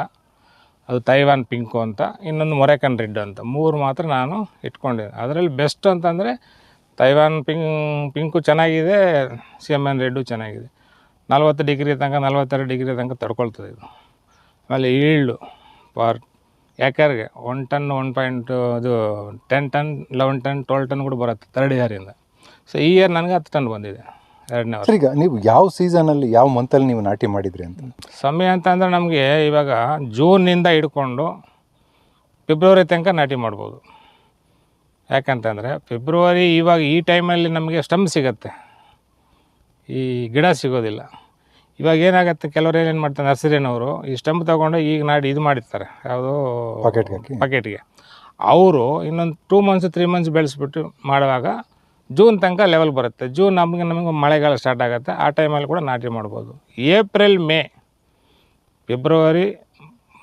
ಅದು ತೈವಾನ್ ಪಿಂಕು ಅಂತ, ಇನ್ನೊಂದು ಮೊರೆಕನ್ ರೆಡ್ ಅಂತ. ಮೂರು ಮಾತ್ರ ನಾನು ಇಟ್ಕೊಂಡಿದ್ದೆ. ಅದರಲ್ಲಿ ಬೆಸ್ಟ್ ಅಂತಂದರೆ ತೈವಾನ್ ಪಿಂಕ್, ಪಿಂಕು ಚೆನ್ನಾಗಿದೆ, ಸಿ ಎಂ ಎನ್ ರೆಡ್ಡು ಚೆನ್ನಾಗಿದೆ. ನಲ್ವತ್ತು ಡಿಗ್ರಿ ತನಕ, ನಲ್ವತ್ತೆರಡು ಡಿಗ್ರಿ ತನಕ ತಡ್ಕೊಳ್ತದೆ ಇದು. ಆಮೇಲೆ ಈಲ್ಡು ಪರ್ ಏಕರ್ಗೆ ಒನ್ ಟನ್ ಒನ್ ಪಾಯಿಂಟ್ ಅದು ten ton eleven ton twelve ton ಕೂಡ ಬರುತ್ತೆ ತರ್ಡ್ ಇಯರಿಂದ ಸೊ ಈ ಇಯರ್ ನನಗೆ ಹತ್ತು ಟನ್ ಬಂದಿದೆ ಎರಡನೇ ವರ್ಷ. ಈಗ ನೀವು ಯಾವ ಸೀಸನಲ್ಲಿ ಯಾವ ಮಂತಲ್ಲಿ ನೀವು ನಾಟಿ ಮಾಡಿದ್ರಿ ಅಂತ? ಸಮಯ ಅಂತ ಅಂದರೆ ನಮಗೆ ಇವಾಗ ಜೂನ್ನಿಂದ ಹಿಡ್ಕೊಂಡು ಫೆಬ್ರವರಿ ತನಕ ನಾಟಿ ಮಾಡ್ಬೋದು. ಯಾಕಂತಂದರೆ ಫೆಬ್ರವರಿ ಇವಾಗ ಈ ಟೈಮಲ್ಲಿ ನಮಗೆ ಸ್ಟಮ್ ಸಿಗತ್ತೆ. ಈ ಗಿಡ ಸಿಗೋದಿಲ್ಲ. ಇವಾಗ ಏನಾಗುತ್ತೆ? ಕೆಲವರು ಏನೇನು ಮಾಡ್ತಾರೆ? ನರ್ಸರಿನವರು ಈ ಸ್ಟಂಪ್ ತೊಗೊಂಡು ಈಗ ನಾಡಿ ಇದು ಮಾಡಿರ್ತಾರೆ. ಯಾವುದು ಪಾಕೆಟ್ಗೆ ಪಾಕೆಟ್ಗೆ ಅವರು ಇನ್ನೊಂದು ಟೂ ಮಂತ್ಸ್ ತ್ರೀ ಮಂತ್ಸ್ ಬೆಳೆಸ್ಬಿಟ್ಟು ಮಾಡುವಾಗ ಜೂನ್ ತನಕ ಲೆವೆಲ್ ಬರುತ್ತೆ. ಜೂನ್ ನಮಗೆ ನಮಗೆ ಮಳೆಗಾಲ ಸ್ಟಾರ್ಟ್ ಆಗುತ್ತೆ. ಆ ಟೈಮಲ್ಲಿ ಕೂಡ ನಾಟಿ ಮಾಡ್ಬೋದು. April May February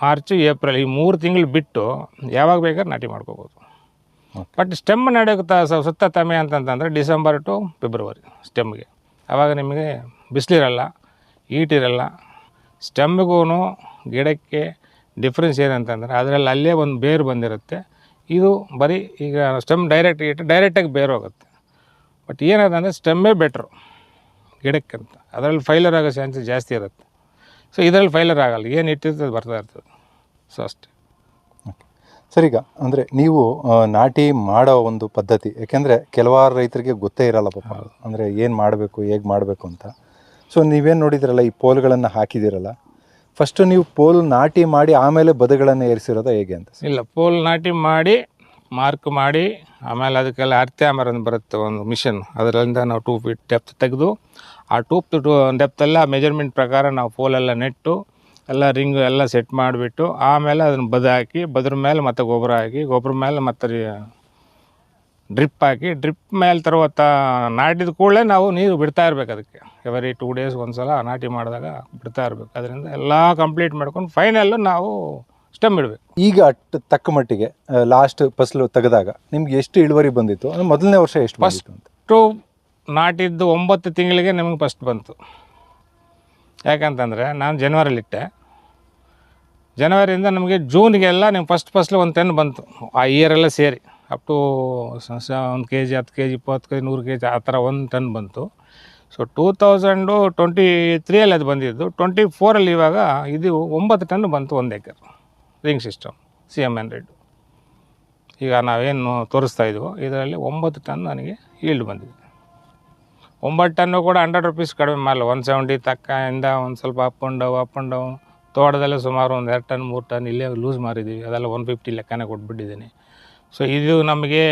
March April ಈ ಮೂರು ತಿಂಗಳು ಬಿಟ್ಟು ಯಾವಾಗ ಬೇಕಾದ್ರೆ ನಾಟಿ ಮಾಡ್ಕೋಬೋದು. ಬಟ್ ಸ್ಟೆಮ್ ನಡೆಯುತ್ತಾ ಸುತ್ತ ತಮೆ ಅಂತಂತಂದರೆ ಡಿಸೆಂಬರ್ ಟು ಫೆಬ್ರವರಿ ಸ್ಟೆಮ್ಗೆ ಆವಾಗ ನಿಮಗೆ ಬಿಸಿಲಿರಲ್ಲ. ಈಟಿರಲ್ಲ ಸ್ಟೆಮ್ಗೂ ಗಿಡಕ್ಕೆ ಡಿಫ್ರೆನ್ಸ್ ಏನಂತಂದರೆ ಅದರಲ್ಲಿ ಅಲ್ಲೇ ಒಂದು ಬೇರು ಬಂದಿರುತ್ತೆ. ಇದು ಬರೀ ಈಗ ಸ್ಟೆಮ್ ಡೈರೆಕ್ಟ್ ಇಟ್ಟು ಡೈರೆಕ್ಟಾಗಿ ಬೇರು ಹೋಗುತ್ತೆ. ಬಟ್ ಏನದಂದರೆ ಸ್ಟೆಮ್ಮೇ ಬೆಟ್ರು ಗಿಡಕ್ಕಂತ. ಅದರಲ್ಲಿ ಫೈಲರ್ ಆಗೋ ಚಾನ್ಸಸ್ ಜಾಸ್ತಿ ಇರುತ್ತೆ. ಸೊ ಇದರಲ್ಲಿ ಫೈಲರ್ ಆಗಲ್ಲ. ಏನು ಇಟ್ಟಿರ್ತದೆ ಬರ್ತಾ ಇರ್ತದೆ. ಸೊ ಅಷ್ಟೇ. ಈಗ ಅಂದರೆ ನೀವು ನಾಟಿ ಮಾಡೋ ಒಂದು ಪದ್ಧತಿ ಯಾಕೆಂದರೆ ಕೆಲವಾರು ರೈತರಿಗೆ ಗೊತ್ತೇ ಇರಲ್ಲ ಪಾಪ. ಅಂದರೆ ಏನು ಮಾಡಬೇಕು ಹೇಗೆ ಮಾಡಬೇಕು ಅಂತ. ಸೊ ನೀವೇನು ನೋಡಿದಿರಲ್ಲ, ಈ ಪೋಲ್ಗಳನ್ನು ಹಾಕಿದಿರಲ್ಲ? ಫಸ್ಟು ನೀವು ಪೋಲ್ ನಾಟಿ ಮಾಡಿ ಆಮೇಲೆ ಬದುಗಳನ್ನು ಏರಿಸಿರೋದು ಹೇಗೆ ಅಂತ ಇಲ್ಲ, ಪೋಲ್ ನಾಟಿ ಮಾಡಿ, ಮಾರ್ಕ್ ಮಾಡಿ, ಆಮೇಲೆ ಅದಕ್ಕೆಲ್ಲ ಅರ್ತ್ಯಾಮರ್ ಅಂತ ಬರುತ್ತೆ ಒಂದು ಮಿಷನ್. ಅದರಿಂದ ನಾವು ಟೂ ಫೀಟ್ ಡೆಪ್ತ್ ತೆಗೆದು, ಆ ಟೂ ಟು ಡೆಪ್ತೆಲ್ಲ ಮೆಜರ್ಮೆಂಟ್ ಪ್ರಕಾರ ನಾವು ಪೋಲೆಲ್ಲ ನೆಟ್ಟು, ಎಲ್ಲ ರಿಂಗ್ ಎಲ್ಲ ಸೆಟ್ ಮಾಡಿಬಿಟ್ಟು, ಆಮೇಲೆ ಅದನ್ನು ಬದ ಹಾಕಿ, ಬದ್ರ ಮೇಲೆ ಮತ್ತೆ ಗೊಬ್ಬರ ಹಾಕಿ, ಗೊಬ್ಬರ ಮೇಲೆ ಮತ್ತೆ ಡ್ರಿಪ್ ಹಾಕಿ ಡ್ರಿಪ್ ಮೇಲೆ ತರುವತ್ತ ನಾಟಿದ ಕೂಡಲೇ ನಾವು ನೀರು ಬಿಡ್ತಾ ಇರ್ಬೇಕು ಅದಕ್ಕೆ. ಎವರಿ ಟೂ ಡೇಸ್ ಒಂದ್ಸಲ ನಾಟಿ ಮಾಡಿದಾಗ ಬಿಡ್ತಾ ಇರ್ಬೇಕು. ಅದರಿಂದ ಎಲ್ಲ ಕಂಪ್ಲೀಟ್ ಮಾಡ್ಕೊಂಡು ಫೈನಲ್ಲು ನಾವು ಸ್ಟೆಮ್ ಇಡಬೇಕು. ಈಗ ಅಟ್ ತಕ್ಕ ಮಟ್ಟಿಗೆ ಲಾಸ್ಟ್ ಫಸಲು ತೆಗೆದಾಗ ನಿಮ್ಗೆ ಎಷ್ಟು ಇಳುವರಿ ಬಂದಿತ್ತು? ಅಂದ್ರೆ ಮೊದಲನೇ ವರ್ಷ ಎಷ್ಟು ಫಸ್ಟು ನಾಟಿದ್ದು ಒಂಬತ್ತು ತಿಂಗಳಿಗೆ ನಮಗೆ ಫಸ್ಟ್ ಬಂತು. ಯಾಕಂತಂದರೆ ನಾನು ಜನವರಿಲಿಟ್ಟೆ ಜನವರಿಯಿಂದ ನಮಗೆ ಜೂನ್ಗೆಲ್ಲ ನಿಮ್ಗೆ ಫಸ್ಟ್ ಫಸ್ಲು ಒಂದು ಟೆನ್ ಬಂತು. ಆ ಇಯರೆಲ್ಲ ಸೇರಿ. ಅಪ್ ಟು ಒಂದು ಕೆ ಜಿ ಹತ್ತು ಕೆ ಜಿ ಇಪ್ಪತ್ತು ಕೆ ಜಿ ನೂರು ಕೆ ಜಿ ಆ ಥರ ಒಂದು ಟನ್ ಬಂತು. ಸೊ ಟೂ ತೌಸಂಡು ಟ್ವೆಂಟಿ ತ್ರೀಯಲ್ಲಿ ಅದು ಬಂದಿದ್ದು. ಟ್ವೆಂಟಿ ಫೋರಲ್ಲಿ ಇವಾಗ ಇದು ಒಂಬತ್ತು ಟನ್ ಬಂತು ಒಂದು acre ring system C M hundred ಈಗ ನಾವೇನು ತೋರಿಸ್ತಾ ಇದ್ವೋ, ಇದರಲ್ಲಿ ಒಂಬತ್ತು ಟನ್ ನನಗೆ ಈಲ್ಡ್ ಬಂದಿದೆ. ಒಂಬತ್ತು ಟನ್ನು ಕೂಡ ಹಂಡ್ರೆಡ್ ರುಪೀಸ್ ಕಡಿಮೆ ಮಾಡಲ್ಲ ಒನ್ ಸೆವೆಂಟಿ ತಕ್ಕಿಂದ ಒಂದು ಸ್ವಲ್ಪ up and down up and down ತೋಟದಲ್ಲೇ ಸುಮಾರು ಒಂದು ಎರಡು ಟನ್, ಮೂರು ಟನ್ ಇಲ್ಲೇ ಲೂಸ್ ಮಾರಿದ್ದೀವಿ ಅದೆಲ್ಲ ಒನ್ ಫಿಫ್ಟಿ ಲೆಕ್ಕನೇ ಕೊಟ್ಬಿಟ್ಟಿದ್ದೀನಿ. ಸೊ ಇದು ನಮಗೆ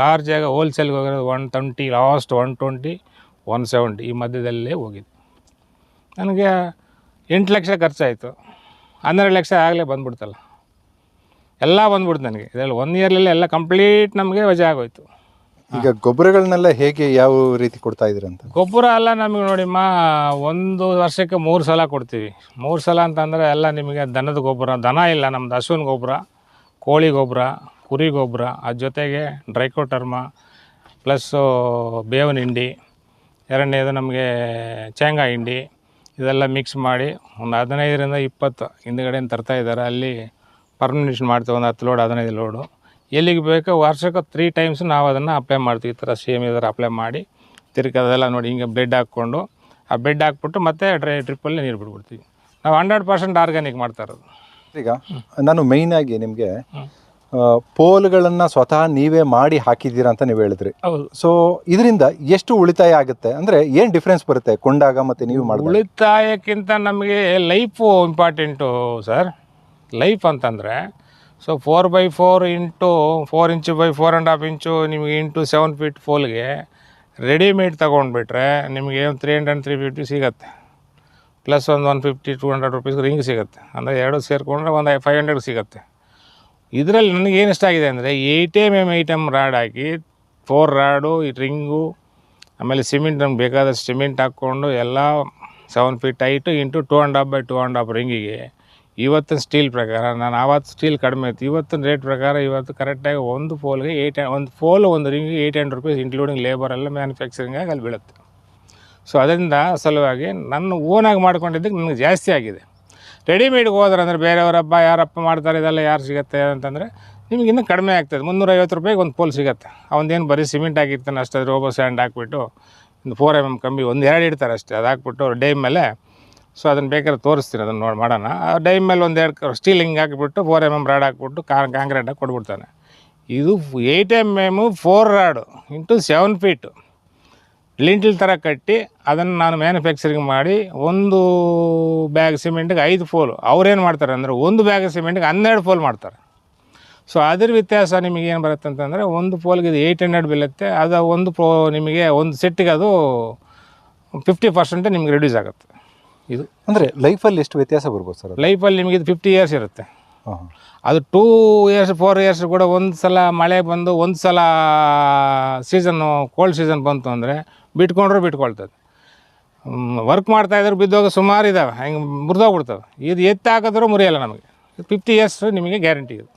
ಲಾರ್ಜ್ ಆಗಿ ಹೋಲ್ಸೇಲ್ಗೆ ಹೋಗಿರೋದು one twenty last one twenty one seventy ಈ ಮಧ್ಯದಲ್ಲೇ ಹೋಗಿದ್ದು ನನಗೆ ಎಂಟು ಲಕ್ಷ ಖರ್ಚಾಯಿತು. ಹನ್ನೆರಡು ಲಕ್ಷ ಆಗಲೇ ಬಂದ್ಬಿಡ್ತಲ್ಲ. ಎಲ್ಲ ಬಂದ್ಬಿಡ್ತು ನನಗೆ. ಇದರಲ್ಲಿ ಒನ್ ಇಯರ್ಲೆಲ್ಲ ಎಲ್ಲ ಕಂಪ್ಲೀಟ್ ನಮಗೆ ವಜಾ ಆಗೋಯ್ತು. ಈಗ ಗೊಬ್ಬರಗಳನ್ನೆಲ್ಲ ಹೇಗೆ ಯಾವ ರೀತಿ ಕೊಡ್ತಾ ಇದ್ದೀರ ಅಂತ? ಗೊಬ್ಬರ ಎಲ್ಲ ನಮಗೆ ನೋಡಿಮ್ಮ ಒಂದು ವರ್ಷಕ್ಕೆ ಮೂರು ಸಲ ಕೊಡ್ತೀವಿ. ಮೂರು ಸಲ ಅಂತಂದರೆ ಎಲ್ಲ ನಿಮಗೆ ದನದ ಗೊಬ್ಬರ ದನ ಇಲ್ಲ ನಮ್ಮದು ಹಸುವಿನ ಗೊಬ್ಬರ ಕೋಳಿ ಗೊಬ್ಬರ ಕುರಿ ಗೊಬ್ಬರ ಆ ಜೊತೆಗೆ ಡ್ರೈಕೋಟರ್ಮ ಪ್ಲಸ್ಸು ಬೇವಿನ ಹಿಂಡಿ ಎರಡನೇದು ನಮಗೆ ಶೇಂಗಾ ಹಿಂಡಿ ಇದೆಲ್ಲ ಮಿಕ್ಸ್ ಮಾಡಿ ಒಂದು ಹದಿನೈದರಿಂದ ಇಪ್ಪತ್ತು ಹಿಂದ್ಗಡೆ ತರ್ತಾ ಇದ್ದಾರೆ. ಅಲ್ಲಿ ಪರ್ಮನೆಂಟ್ ಮಾಡ್ತೀವಿ ಒಂದು ಹತ್ತು ಲೋಡ್ ಹದಿನೈದು ಲೋಡು ಎಲ್ಲಿಗೆ ಬೇಕೋ ವರ್ಷಕ್ಕೆ ತ್ರೀ ಟೈಮ್ಸ್ ನಾವು ಅದನ್ನು ಅಪ್ಲೈ ಮಾಡ್ತೀವಿ. ಈ ಥರ ಸೇಮ್ ಇದರ ಅಪ್ಲೈ ಮಾಡಿ ತಿರ್ಗಿ ಅದೆಲ್ಲ ನೋಡಿ ಹಿಂಗೆ ಬೆಡ್ ಹಾಕ್ಕೊಂಡು ಆ ಬೆಡ್ ಹಾಕ್ಬಿಟ್ಟು ಮತ್ತೆ ಡ್ರೈ ಟ್ರಿಪ್ಪಲ್ಲಿ ನೀರು ಬಿಟ್ಬಿಡ್ತೀವಿ. ನಾವು ಹಂಡ್ರೆಡ್ ಪರ್ಸೆಂಟ್ ಆರ್ಗ್ಯಾನಿಕ್ ಮಾಡ್ತಾ ಇರೋದು. ಈಗ ನಾನು ಮೇಯ್ನಾಗಿ ನಿಮಗೆ ಪೋಲ್ಗಳನ್ನು ಸ್ವತಃ ನೀವೇ ಮಾಡಿ ಹಾಕಿದ್ದೀರಾ ಅಂತ ನೀವು ಹೇಳಿದ್ರಿ. ಸೊ ಇದರಿಂದ ಎಷ್ಟು ಉಳಿತಾಯ ಆಗುತ್ತೆ? ಅಂದ್ರೆ ಏನು ಡಿಫ್ರೆನ್ಸ್ ಬರುತ್ತೆ ಕೊಂಡಾಗ ಮತ್ತೆ ನೀವು ಮಾಡಿ ಉಳಿತಾಯಕ್ಕಿಂತ ನಮಗೆ ಲೈಫು ಇಂಪಾರ್ಟೆಂಟು ಸರ್ ಲೈಫ್ ಅಂತಂದರೆ so four by four into four inch by four and half inch ನಿಮಗೆ ಇಂಟು ಸೆವೆನ್ ಫೀಟ್ ಫೋಲ್ಗೆ ರೆಡಿಮೇಡ್ ತೊಗೊಂಡ್ಬಿಟ್ರೆ ನಿಮಗೆ ತ್ರೀ ಹಂಡ್ರೆಡ್ ತ್ರೀ ಫಿಫ್ಟಿ ಸಿಗುತ್ತೆ. ಪ್ಲಸ್ ಒಂದು ಒನ್ ಫಿಫ್ಟಿ ಟೂ ಹಂಡ್ರೆಡ್ ರುಪೀಸ್ಗೆ ರಿಂಗ್ ಸಿಗುತ್ತೆ. ಅಂದರೆ ಎರಡು ಸೇರಿಕೊಂಡ್ರೆ ಒಂದು ಫೈವ್ ಹಂಡ್ರೆಡ್ ಸಿಗುತ್ತೆ. ಇದರಲ್ಲಿ ನನಗೆ ಏನು ಇಷ್ಟ ಆಗಿದೆ ಅಂದರೆ eight M M item rod ಹಾಕಿ ಫೋರ್ ರಾಡು ಈ ರಿಂಗು ಆಮೇಲೆ ಸಿಮೆಂಟ್ ನಮ್ಗೆ ಬೇಕಾದಷ್ಟು ಸಿಮೆಂಟ್ ಹಾಕ್ಕೊಂಡು ಎಲ್ಲ seven feet eight into two and half by two and half ರಿಂಗಿಗೆ ಇವತ್ತಿನ ಸ್ಟೀಲ್ ಪ್ರಕಾರ, ನಾನು ಆವತ್ತು ಸ್ಟೀಲ್ ಕಡಿಮೆ ಇತ್ತು. ಇವತ್ತಿನ ರೇಟ್ ಪ್ರಕಾರ ಇವತ್ತು ಕರೆಕ್ಟಾಗಿ ಒಂದು ಫೋಲ್ಗೆ ಏಯ್ಟ್ ಒಂದು ಫೋಲ್ ಒಂದು ರಿಂಗಿಗೆ eight hundred rupees including labour ಎಲ್ಲ ಮ್ಯಾನುಫ್ಯಾಕ್ಚರಿಂಗಾಗಿ ಅಲ್ಲಿ ಬೀಳುತ್ತೆ. ಸೊ ಅದರಿಂದ ಸಲುವಾಗಿ ನನ್ನ ಓನಾಗಿ ಮಾಡ್ಕೊಂಡಿದ್ದಕ್ಕೆ ನನಗೆ ಜಾಸ್ತಿ ಆಗಿದೆ. ರೆಡಿಮೇಡ್ಗೆ ಹೋದ್ರೆ ಅಂದರೆ ಬೇರೆಯವ್ರ ಹಬ್ಬ ಯಾರಪ್ಪ ಮಾಡ್ತಾರೆ, ಇದೆಲ್ಲ ಯಾರು ಸಿಗುತ್ತೆ ಅಂತಂದರೆ ನಿಮ್ಗೆ ಇನ್ನೂ ಕಡಿಮೆ ಆಗ್ತದೆ. ಮುನ್ನೂರೈವತ್ತು ರೂಪಾಯಿಗೆ ಒಂದು ಪೋಲ್ ಸಿಗುತ್ತೆ. ಅವನೇನು ಬರೀ ಸಿಮೆಂಟ್ ಹಾಕಿರ್ತಾನೆ ಅಷ್ಟೇ ರೋಬೋ ಸ್ಯಾಂಡ್ ಹಾಕ್ಬಿಟ್ಟು ಒಂದು ಫೋರ್ ಎಂ ಎಂ ಕಂಬಿ ಒಂದು ಎರಡು ಇಡ್ತಾರೆ ಅಷ್ಟೇ, ಅದು ಹಾಕ್ಬಿಟ್ಟು ಡೈಮ್ ಮೇಲೆ. ಸೊ ಅದನ್ನು ಬೇಕಾದ್ರೆ ತೋರಿಸ್ತೀನಿ, ಅದನ್ನು ನೋಡಿ ಮಾಡೋಣ. ಆ ಡೈಮ್ ಮೇಲೆ ಒಂದು ಎರಡು ಸ್ಟೀಲ್ ಹಿಂಗೆ ಹಾಕಿಬಿಟ್ಟು ಫೋರ್ ಎಂ ಎಂ ರಾಡ್ ಹಾಕ್ಬಿಟ್ಟು ಕಾಂಕ್ರೀಟ್ ಹಾಕಿ ಕೊಟ್ಬಿಡ್ತಾನೆ. ಇದು eight M M four rod into seven feet lintel ಥರ ಕಟ್ಟಿ ಅದನ್ನು ನಾನು ಮ್ಯಾನುಫ್ಯಾಕ್ಚರಿಂಗ್ ಮಾಡಿ ಒಂದು ಬ್ಯಾಗ್ ಸಿಮೆಂಟ್ಗೆ ಐದು ಫೋಲು ಅವ್ರೇನು ಮಾಡ್ತಾರೆ ಅಂದರೆ ಒಂದು ಬ್ಯಾಗ್ ಸಿಮೆಂಟ್ಗೆ ಹನ್ನೆರಡು ಫೋಲ್ ಮಾಡ್ತಾರೆ. ಸೊ ಅದ್ರ ವ್ಯತ್ಯಾಸ ನಿಮಗೆ ಏನು ಬರುತ್ತೆ ಅಂತಂದರೆ ಒಂದು ಫೋಲ್ಗೆ ಇದು ಏಯ್ಟ್ ಹಂಡ್ರೆಡ್ ಬೀಳುತ್ತೆ. ಅದು ಒಂದು ಫೋ ನಿಮಗೆ ಒಂದು ಸೆಟ್ಟಿಗೆ ಅದು ಫಿಫ್ಟಿ ಪರ್ಸೆಂಟ್ ನಿಮ್ಗೆ ರಿಡ್ಯೂಸ್ ಆಗುತ್ತೆ. ಇದು. ಅಂದರೆ ಲೈಫಲ್ಲಿ ಎಷ್ಟು ವ್ಯತ್ಯಾಸ ಬರ್ಬೋದು ಸರ್ ಲೈಫಲ್ಲಿ ನಿಮಗೆ ಇದು ಫಿಫ್ಟಿ ಇಯರ್ಸ್ ಇರುತ್ತೆ. ಅದು ಟೂ ಇಯರ್ಸ್ ಫೋರ್ ಇಯರ್ಸ್ ಕೂಡ ಒಂದು ಸಲ ಮಳೆ ಬಂದು ಒಂದು ಸಲ ಸೀಸನ್ನು ಕೋಲ್ಡ್ ಸೀಸನ್ ಬಂತು ಅಂದರೆ ಬಿಟ್ಕೊಂಡ್ರು ಬಿಟ್ಕೊಳ್ತದೆ. ವರ್ಕ್ ಮಾಡ್ತಾ ಇದ್ರೆ ಬಿದ್ದೋಗ ಸುಮಾರು ಇದ್ದಾವೆ ಹೆಂಗೆ ಮುರಿದೋಗ್ಬಿಡ್ತವೆ. ಇದು ಎತ್ತಿ ಹಾಕಿದ್ರೂ ಮುರಿಯಲ್ಲ ನಮಗೆ. ಫಿಫ್ಟಿ ಇಯರ್ಸ್ ನಿಮಗೆ ಗ್ಯಾರಂಟಿ ಇದು.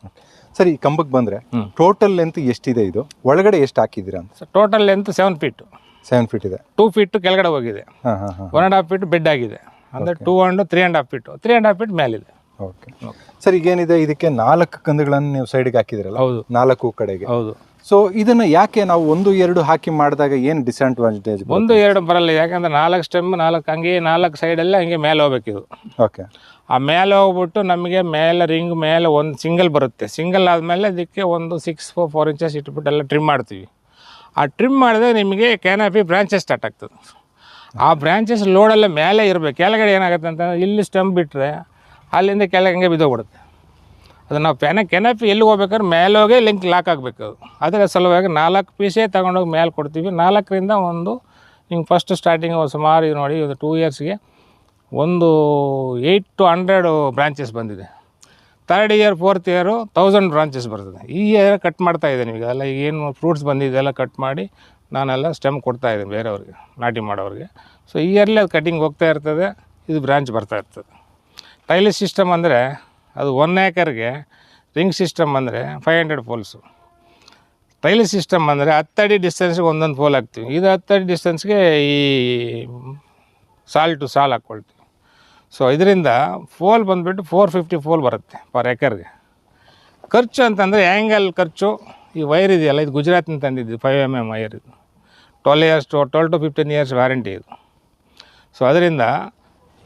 ಸರಿ ಈ ಕಂಬಕ್ಕೆ ಬಂದರೆ ಟೋಟಲ್ ಲೆಂತ್ ಎಷ್ಟಿದೆ ಇದು? ಒಳಗಡೆ ಎಷ್ಟು ಹಾಕಿದ್ದೀರಾ ಅಂತ? Sir total length seven feet seven feet ಇದೆ. ಟೂ ಫೀಟ್ ಕೆಳಗಡೆ ಹೋಗಿದೆ. ಹಾಂ ಹಾಂ ಹಾಂ. One and half feet bed ಆಗಿದೆ. ಅಂದರೆ two and three and half feet three and half feet ಮೇಲಿದೆ. ಓಕೆ ಸರ್ ಈಗೇನಿದೆ? ಇದಕ್ಕೆ ನಾಲ್ಕು ಕಂದುಗಳನ್ನು ನೀವು ಸೈಡ್ಗೆ ಹಾಕಿದಿರಲ್ಲ ಹೌದು. ನಾಲ್ಕು ಕಡೆಗೆ. ಹೌದು. ಸೊ ಇದನ್ನ ಯಾಕೆ ನಾವು ಒಂದು ಎರಡು ಹಾಕಿ ಮಾಡಿದಾಗ ಏನು ಡಿಸ್ಅಡ್ವಾಂಟೇಜ್ ಒಂದು ಎರಡು ಬರಲ್ಲ. ಯಾಕಂದ್ರೆ ನಾಲ್ಕು ಸ್ಟೆಮ್ ನಾಲ್ಕು ಹಂಗೆ ನಾಲ್ಕು ಸೈಡೆಲ್ಲ ಹಂಗೆ ಮೇಲೆ ಹೋಗ್ಬೇಕಿದು ಓಕೆ ಆ ಮೇಲೆ ಹೋಗ್ಬಿಟ್ಟು ನಮಗೆ ಮೇಲೆ ರಿಂಗ್ ಮೇಲೆ ಒಂದು ಸಿಂಗಲ್ ಬರುತ್ತೆ. ಸಿಂಗಲ್ ಆದಮೇಲೆ ಅದಕ್ಕೆ ಒಂದು ಸಿಕ್ಸ್ ಫೋರ್ ಫೋರ್ ಇಂಚಸ್ ಇಟ್ಬಿಟ್ಟು ಎಲ್ಲ ಟ್ರಿಮ್ ಮಾಡ್ತೀವಿ. ಆ ಟ್ರಿಮ್ ಮಾಡಿದಾಗ ನಿಮಗೆ ಕ್ಯಾನಪಿ ಬ್ರಾಂಚಸ್ ಸ್ಟಾರ್ಟ್ ಆಗ್ತದೆ. ಆ ಬ್ರಾಂಚಸ್ ಲೋಡೆಲ್ಲ ಮೇಲೆ ಇರಬೇಕು. ಕೆಳಗಡೆ ಏನಾಗುತ್ತೆ ಅಂತ ಇಲ್ಲಿ ಸ್ಟೆಮ್ ಬಿಟ್ಟರೆ ಅಲ್ಲಿಂದ ಕೆಳಗೆ ಹಂಗೆ ಬಿದ್ದೋಗ್ಬಿಡುತ್ತೆ. ಅದು ನಾವು ಪ್ಯಾನ ಕೆನಪಿ ಎಲ್ಲಿ ಹೋಗ್ಬೇಕಾದ್ರೆ ಮೇಲೆ ಹೋಗಿ ಲಿಂಕ್ ಲಾಕ್ ಆಗಬೇಕು. ಅದು ಅದರ ಸಲುವಾಗಿ ನಾಲ್ಕು ಪೀಸೇ ತೊಗೊಂಡೋಗಿ ಮೇಲೆ ಕೊಡ್ತೀವಿ. ನಾಲ್ಕರಿಂದ ಒಂದು, ನಿಮ್ಗೆ ಫಸ್ಟ್ ಸ್ಟಾರ್ಟಿಂಗ್ ಸುಮಾರು ಇದು ನೋಡಿ ಇದು ಟೂ ಇಯರ್ಸ್ಗೆ ಒಂದು ಏಯ್ಟ್ ಟು ಹಂಡ್ರೆಡು ಬ್ರಾಂಚಸ್ ಬಂದಿದೆ. Third year fourth year thousand branches ಬರ್ತದೆ. ಈ ಇಯರ್ ಕಟ್ ಮಾಡ್ತಾ ಇದ್ದೀನಿ ಈಗ. ಎಲ್ಲ ಏನು ಫ್ರೂಟ್ಸ್ ಬಂದಿದೆ ಎಲ್ಲ ಕಟ್ ಮಾಡಿ ನಾನೆಲ್ಲ ಸ್ಟೆಮ್ ಕೊಡ್ತಾ ಇದ್ದೀನಿ ಬೇರೆಯವ್ರಿಗೆ, ನಾಟಿ ಮಾಡೋರಿಗೆ. ಸೊ ಈ ಇಯರ್ಲಿ ಅದು ಕಟಿಂಗ್ ಹೋಗ್ತಾ ಇರ್ತದೆ, ಇದು ಬ್ರಾಂಚ್ ಬರ್ತಾ ಇರ್ತದೆ. ಟೈಲಿಸ್ ಸಿಸ್ಟಮ್ ಅಂದರೆ ಅದು ಒನ್ ಏಕರ್ಗೆ ರಿಂಗ್ ಸಿಸ್ಟಮ್ ಅಂದರೆ five hundred poles tail system ಅಂದರೆ ಹತ್ತಡಿ ಡಿಸ್ಟೆನ್ಸ್ಗೆ ಒಂದೊಂದು ಪೋಲ್ ಹಾಕ್ತೀವಿ. ಇದು ಹತ್ತಡಿ ಡಿಸ್ಟೆನ್ಸ್ಗೆ ಈ ಸಾಲ್ ಟು ಸಾಲ್ ಹಾಕ್ಕೊಳ್ತೀವಿ ಸೊ ಇದರಿಂದ ಫೋಲ್ ಬಂದುಬಿಟ್ಟು ಫೋರ್ ಫಿಫ್ಟಿ ಫೋಲ್ ಬರುತ್ತೆ ಪರ್ ಎಕರ್ಗೆ ಖರ್ಚು ಅಂತಂದರೆ ಆ್ಯಂಗಲ್ ಖರ್ಚು, ಈ ವೈರ್ ಇದೆಯಲ್ಲ, ಇದು ಗುಜರಾತ್ನಿಂದ ತಂದಿದ್ದು ಫೈವ್ ಎಂ ಎಂ ವೈರ್ ಇದು. Twelve years to twelve to fifteen years warranty ಇದು. ಸೊ ಅದರಿಂದ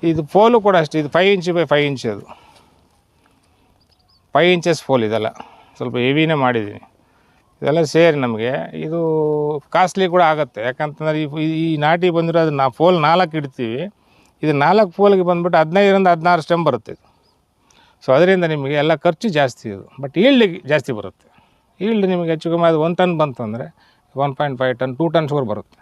ಇದು ಫೋಲು ಕೂಡ ಅಷ್ಟೇ, ಇದು five inch by five inch ಅದು. ಫೈವ್ ಇಂಚಸ್ ಫೋಲ್ ಇದೆಲ್ಲ. ಸ್ವಲ್ಪ ಹೆವಿನೇ ಮಾಡಿದ್ದೀನಿ. ಇದೆಲ್ಲ ಸೇರಿ ನಮಗೆ. ಇದು ಕಾಸ್ಟ್ಲಿ ಕೂಡ ಆಗುತ್ತೆ. ಯಾಕಂತಂದ್ರೆ ಈ ನಾಟಿ ಬಂದಿರೋದು ನಾ ಫೋಲ್ ನಾಲ್ಕು ಇಡ್ತೀವಿ. ಇದು ನಾಲ್ಕು ಫೋಲ್ಗೆ ಬಂದ್ಬಿಟ್ಟು ಹದಿನೈದರಿಂದ ಹದಿನಾರು ಸ್ಟೆಮ್ ಬರುತ್ತೆ ಇದು. ಸೊ ಅದರಿಂದ ನಿಮಗೆ ಎಲ್ಲ ಖರ್ಚು ಜಾಸ್ತಿ ಇದು. ಬಟ್ ಈಲ್ಡ್ ಜಾಸ್ತಿ ಬರುತ್ತೆ. ಈಲ್ಡ್ ನಿಮಗೆ ಹೆಚ್ಚು ಕಮ್ಮಿ ಅದು ಒನ್ ಟನ್ ಬಂತು ಅಂದರೆ one point five ton two ಟನ್ಸ್ವರೆಗೆ ಬರುತ್ತೆ.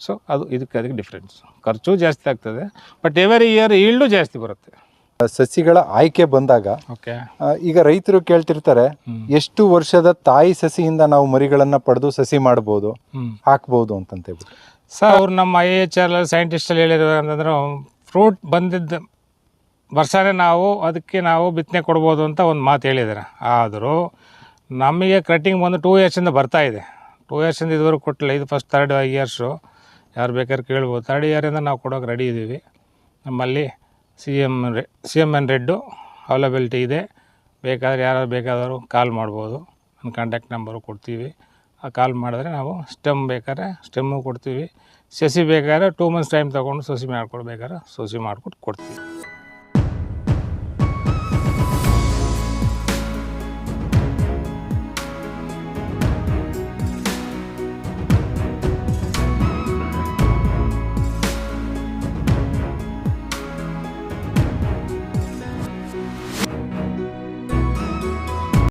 ಸೊ ಅದು ಇದಕ್ಕೆ ಅದಕ್ಕೆ ಡಿಫ್ರೆನ್ಸ್ ಖರ್ಚು ಜಾಸ್ತಿ ಆಗ್ತದೆ. ಬಟ್ ಎವರಿ ಇಯರ್ ಈಲ್ಡು ಜಾಸ್ತಿ ಬರುತ್ತೆ. ಸಸಿಗಳ ಆಯ್ಕೆ ಬಂದಾಗ ಓಕೆ. ಈಗ ರೈತರು ಕೇಳ್ತಿರ್ತಾರೆ ಎಷ್ಟು ವರ್ಷದ ತಾಯಿ ಸಸಿಯಿಂದ ನಾವು ಮರಿಗಳನ್ನ ಪಡೆದು ಸಸಿ ಮಾಡಬಹುದು ಹಾಕಬಹುದು ಹಾಕ್ಬೋದು ಅಂತಂತ ಸರ್ ಅವ್ರು ನಮ್ಮ ಐ ಎಚ್ ಆರ್ ಸೈಂಟಿಸ್ಟಲ್ಲಿ ಹೇಳಿದ್ರು ಅಂತಂದ್ರೆ ಫ್ರೂಟ್ ಬಂದಿದ್ದ ವರ್ಷನೇ ನಾವು ಅದಕ್ಕೆ ನಾವು ಬಿತ್ತನೆ ಕೊಡ್ಬೋದು ಅಂತ ಒಂದು ಮಾತು ಹೇಳಿದ್ದಾರೆ. ಆದರೂ ನಮಗೆ ಕಟಿಂಗ್ ಬಂದು ಟೂ ಇಯರ್ಸಿಂದ ಬರ್ತಾ ಇದೆ. ಟೂ ಇಯರ್ಸಿಂದ ಇದುವರೆಗೂ ಕೊಟ್ಟಿಲ್ಲ. ಇದು ಫಸ್ಟ್ ತರ್ಡ್ ಇಯರ್ಸು ಯಾರು ಬೇಕಾದ್ರೆ ಕೇಳ್ಬೋದು. ತರ್ಡ್ ಇಯರಿಂದ ನಾವು ಕೊಡೋಕೆ ರೆಡಿ ಇದ್ದೀವಿ ನಮ್ಮಲ್ಲಿ ಸಿ ಎಂ ರೆ C M N ready availability ಇದೆ. ಬೇಕಾದರೆ ಯಾರು ಬೇಕಾದರೂ ಕಾಲ್ ಮಾಡ್ಬೋದು. ನನ್ನ ಕಾಂಟ್ಯಾಕ್ಟ್ ನಂಬರು ಕೊಡ್ತೀವಿ. ಆ ಕಾಲ್ ಮಾಡಿದ್ರೆ ನಾವು ಸ್ಟೆಮ್ ಬೇಕಾದ್ರೆ ಸ್ಟೆಮ್ಮು ಕೊಡ್ತೀವಿ. ಸಸಿ ಬೇಕಾದ್ರೆ ಟೂ ಮಂತ್ಸ್ ಟೈಮ್ ತೊಗೊಂಡು ಸಸಿ ಮಾಡ್ಕೊಡ್ಬೇಕಾದ್ರೆ ಸಸಿ ಮಾಡ್ಕೊಟ್ಟು ಕೊಡ್ತೀವಿ.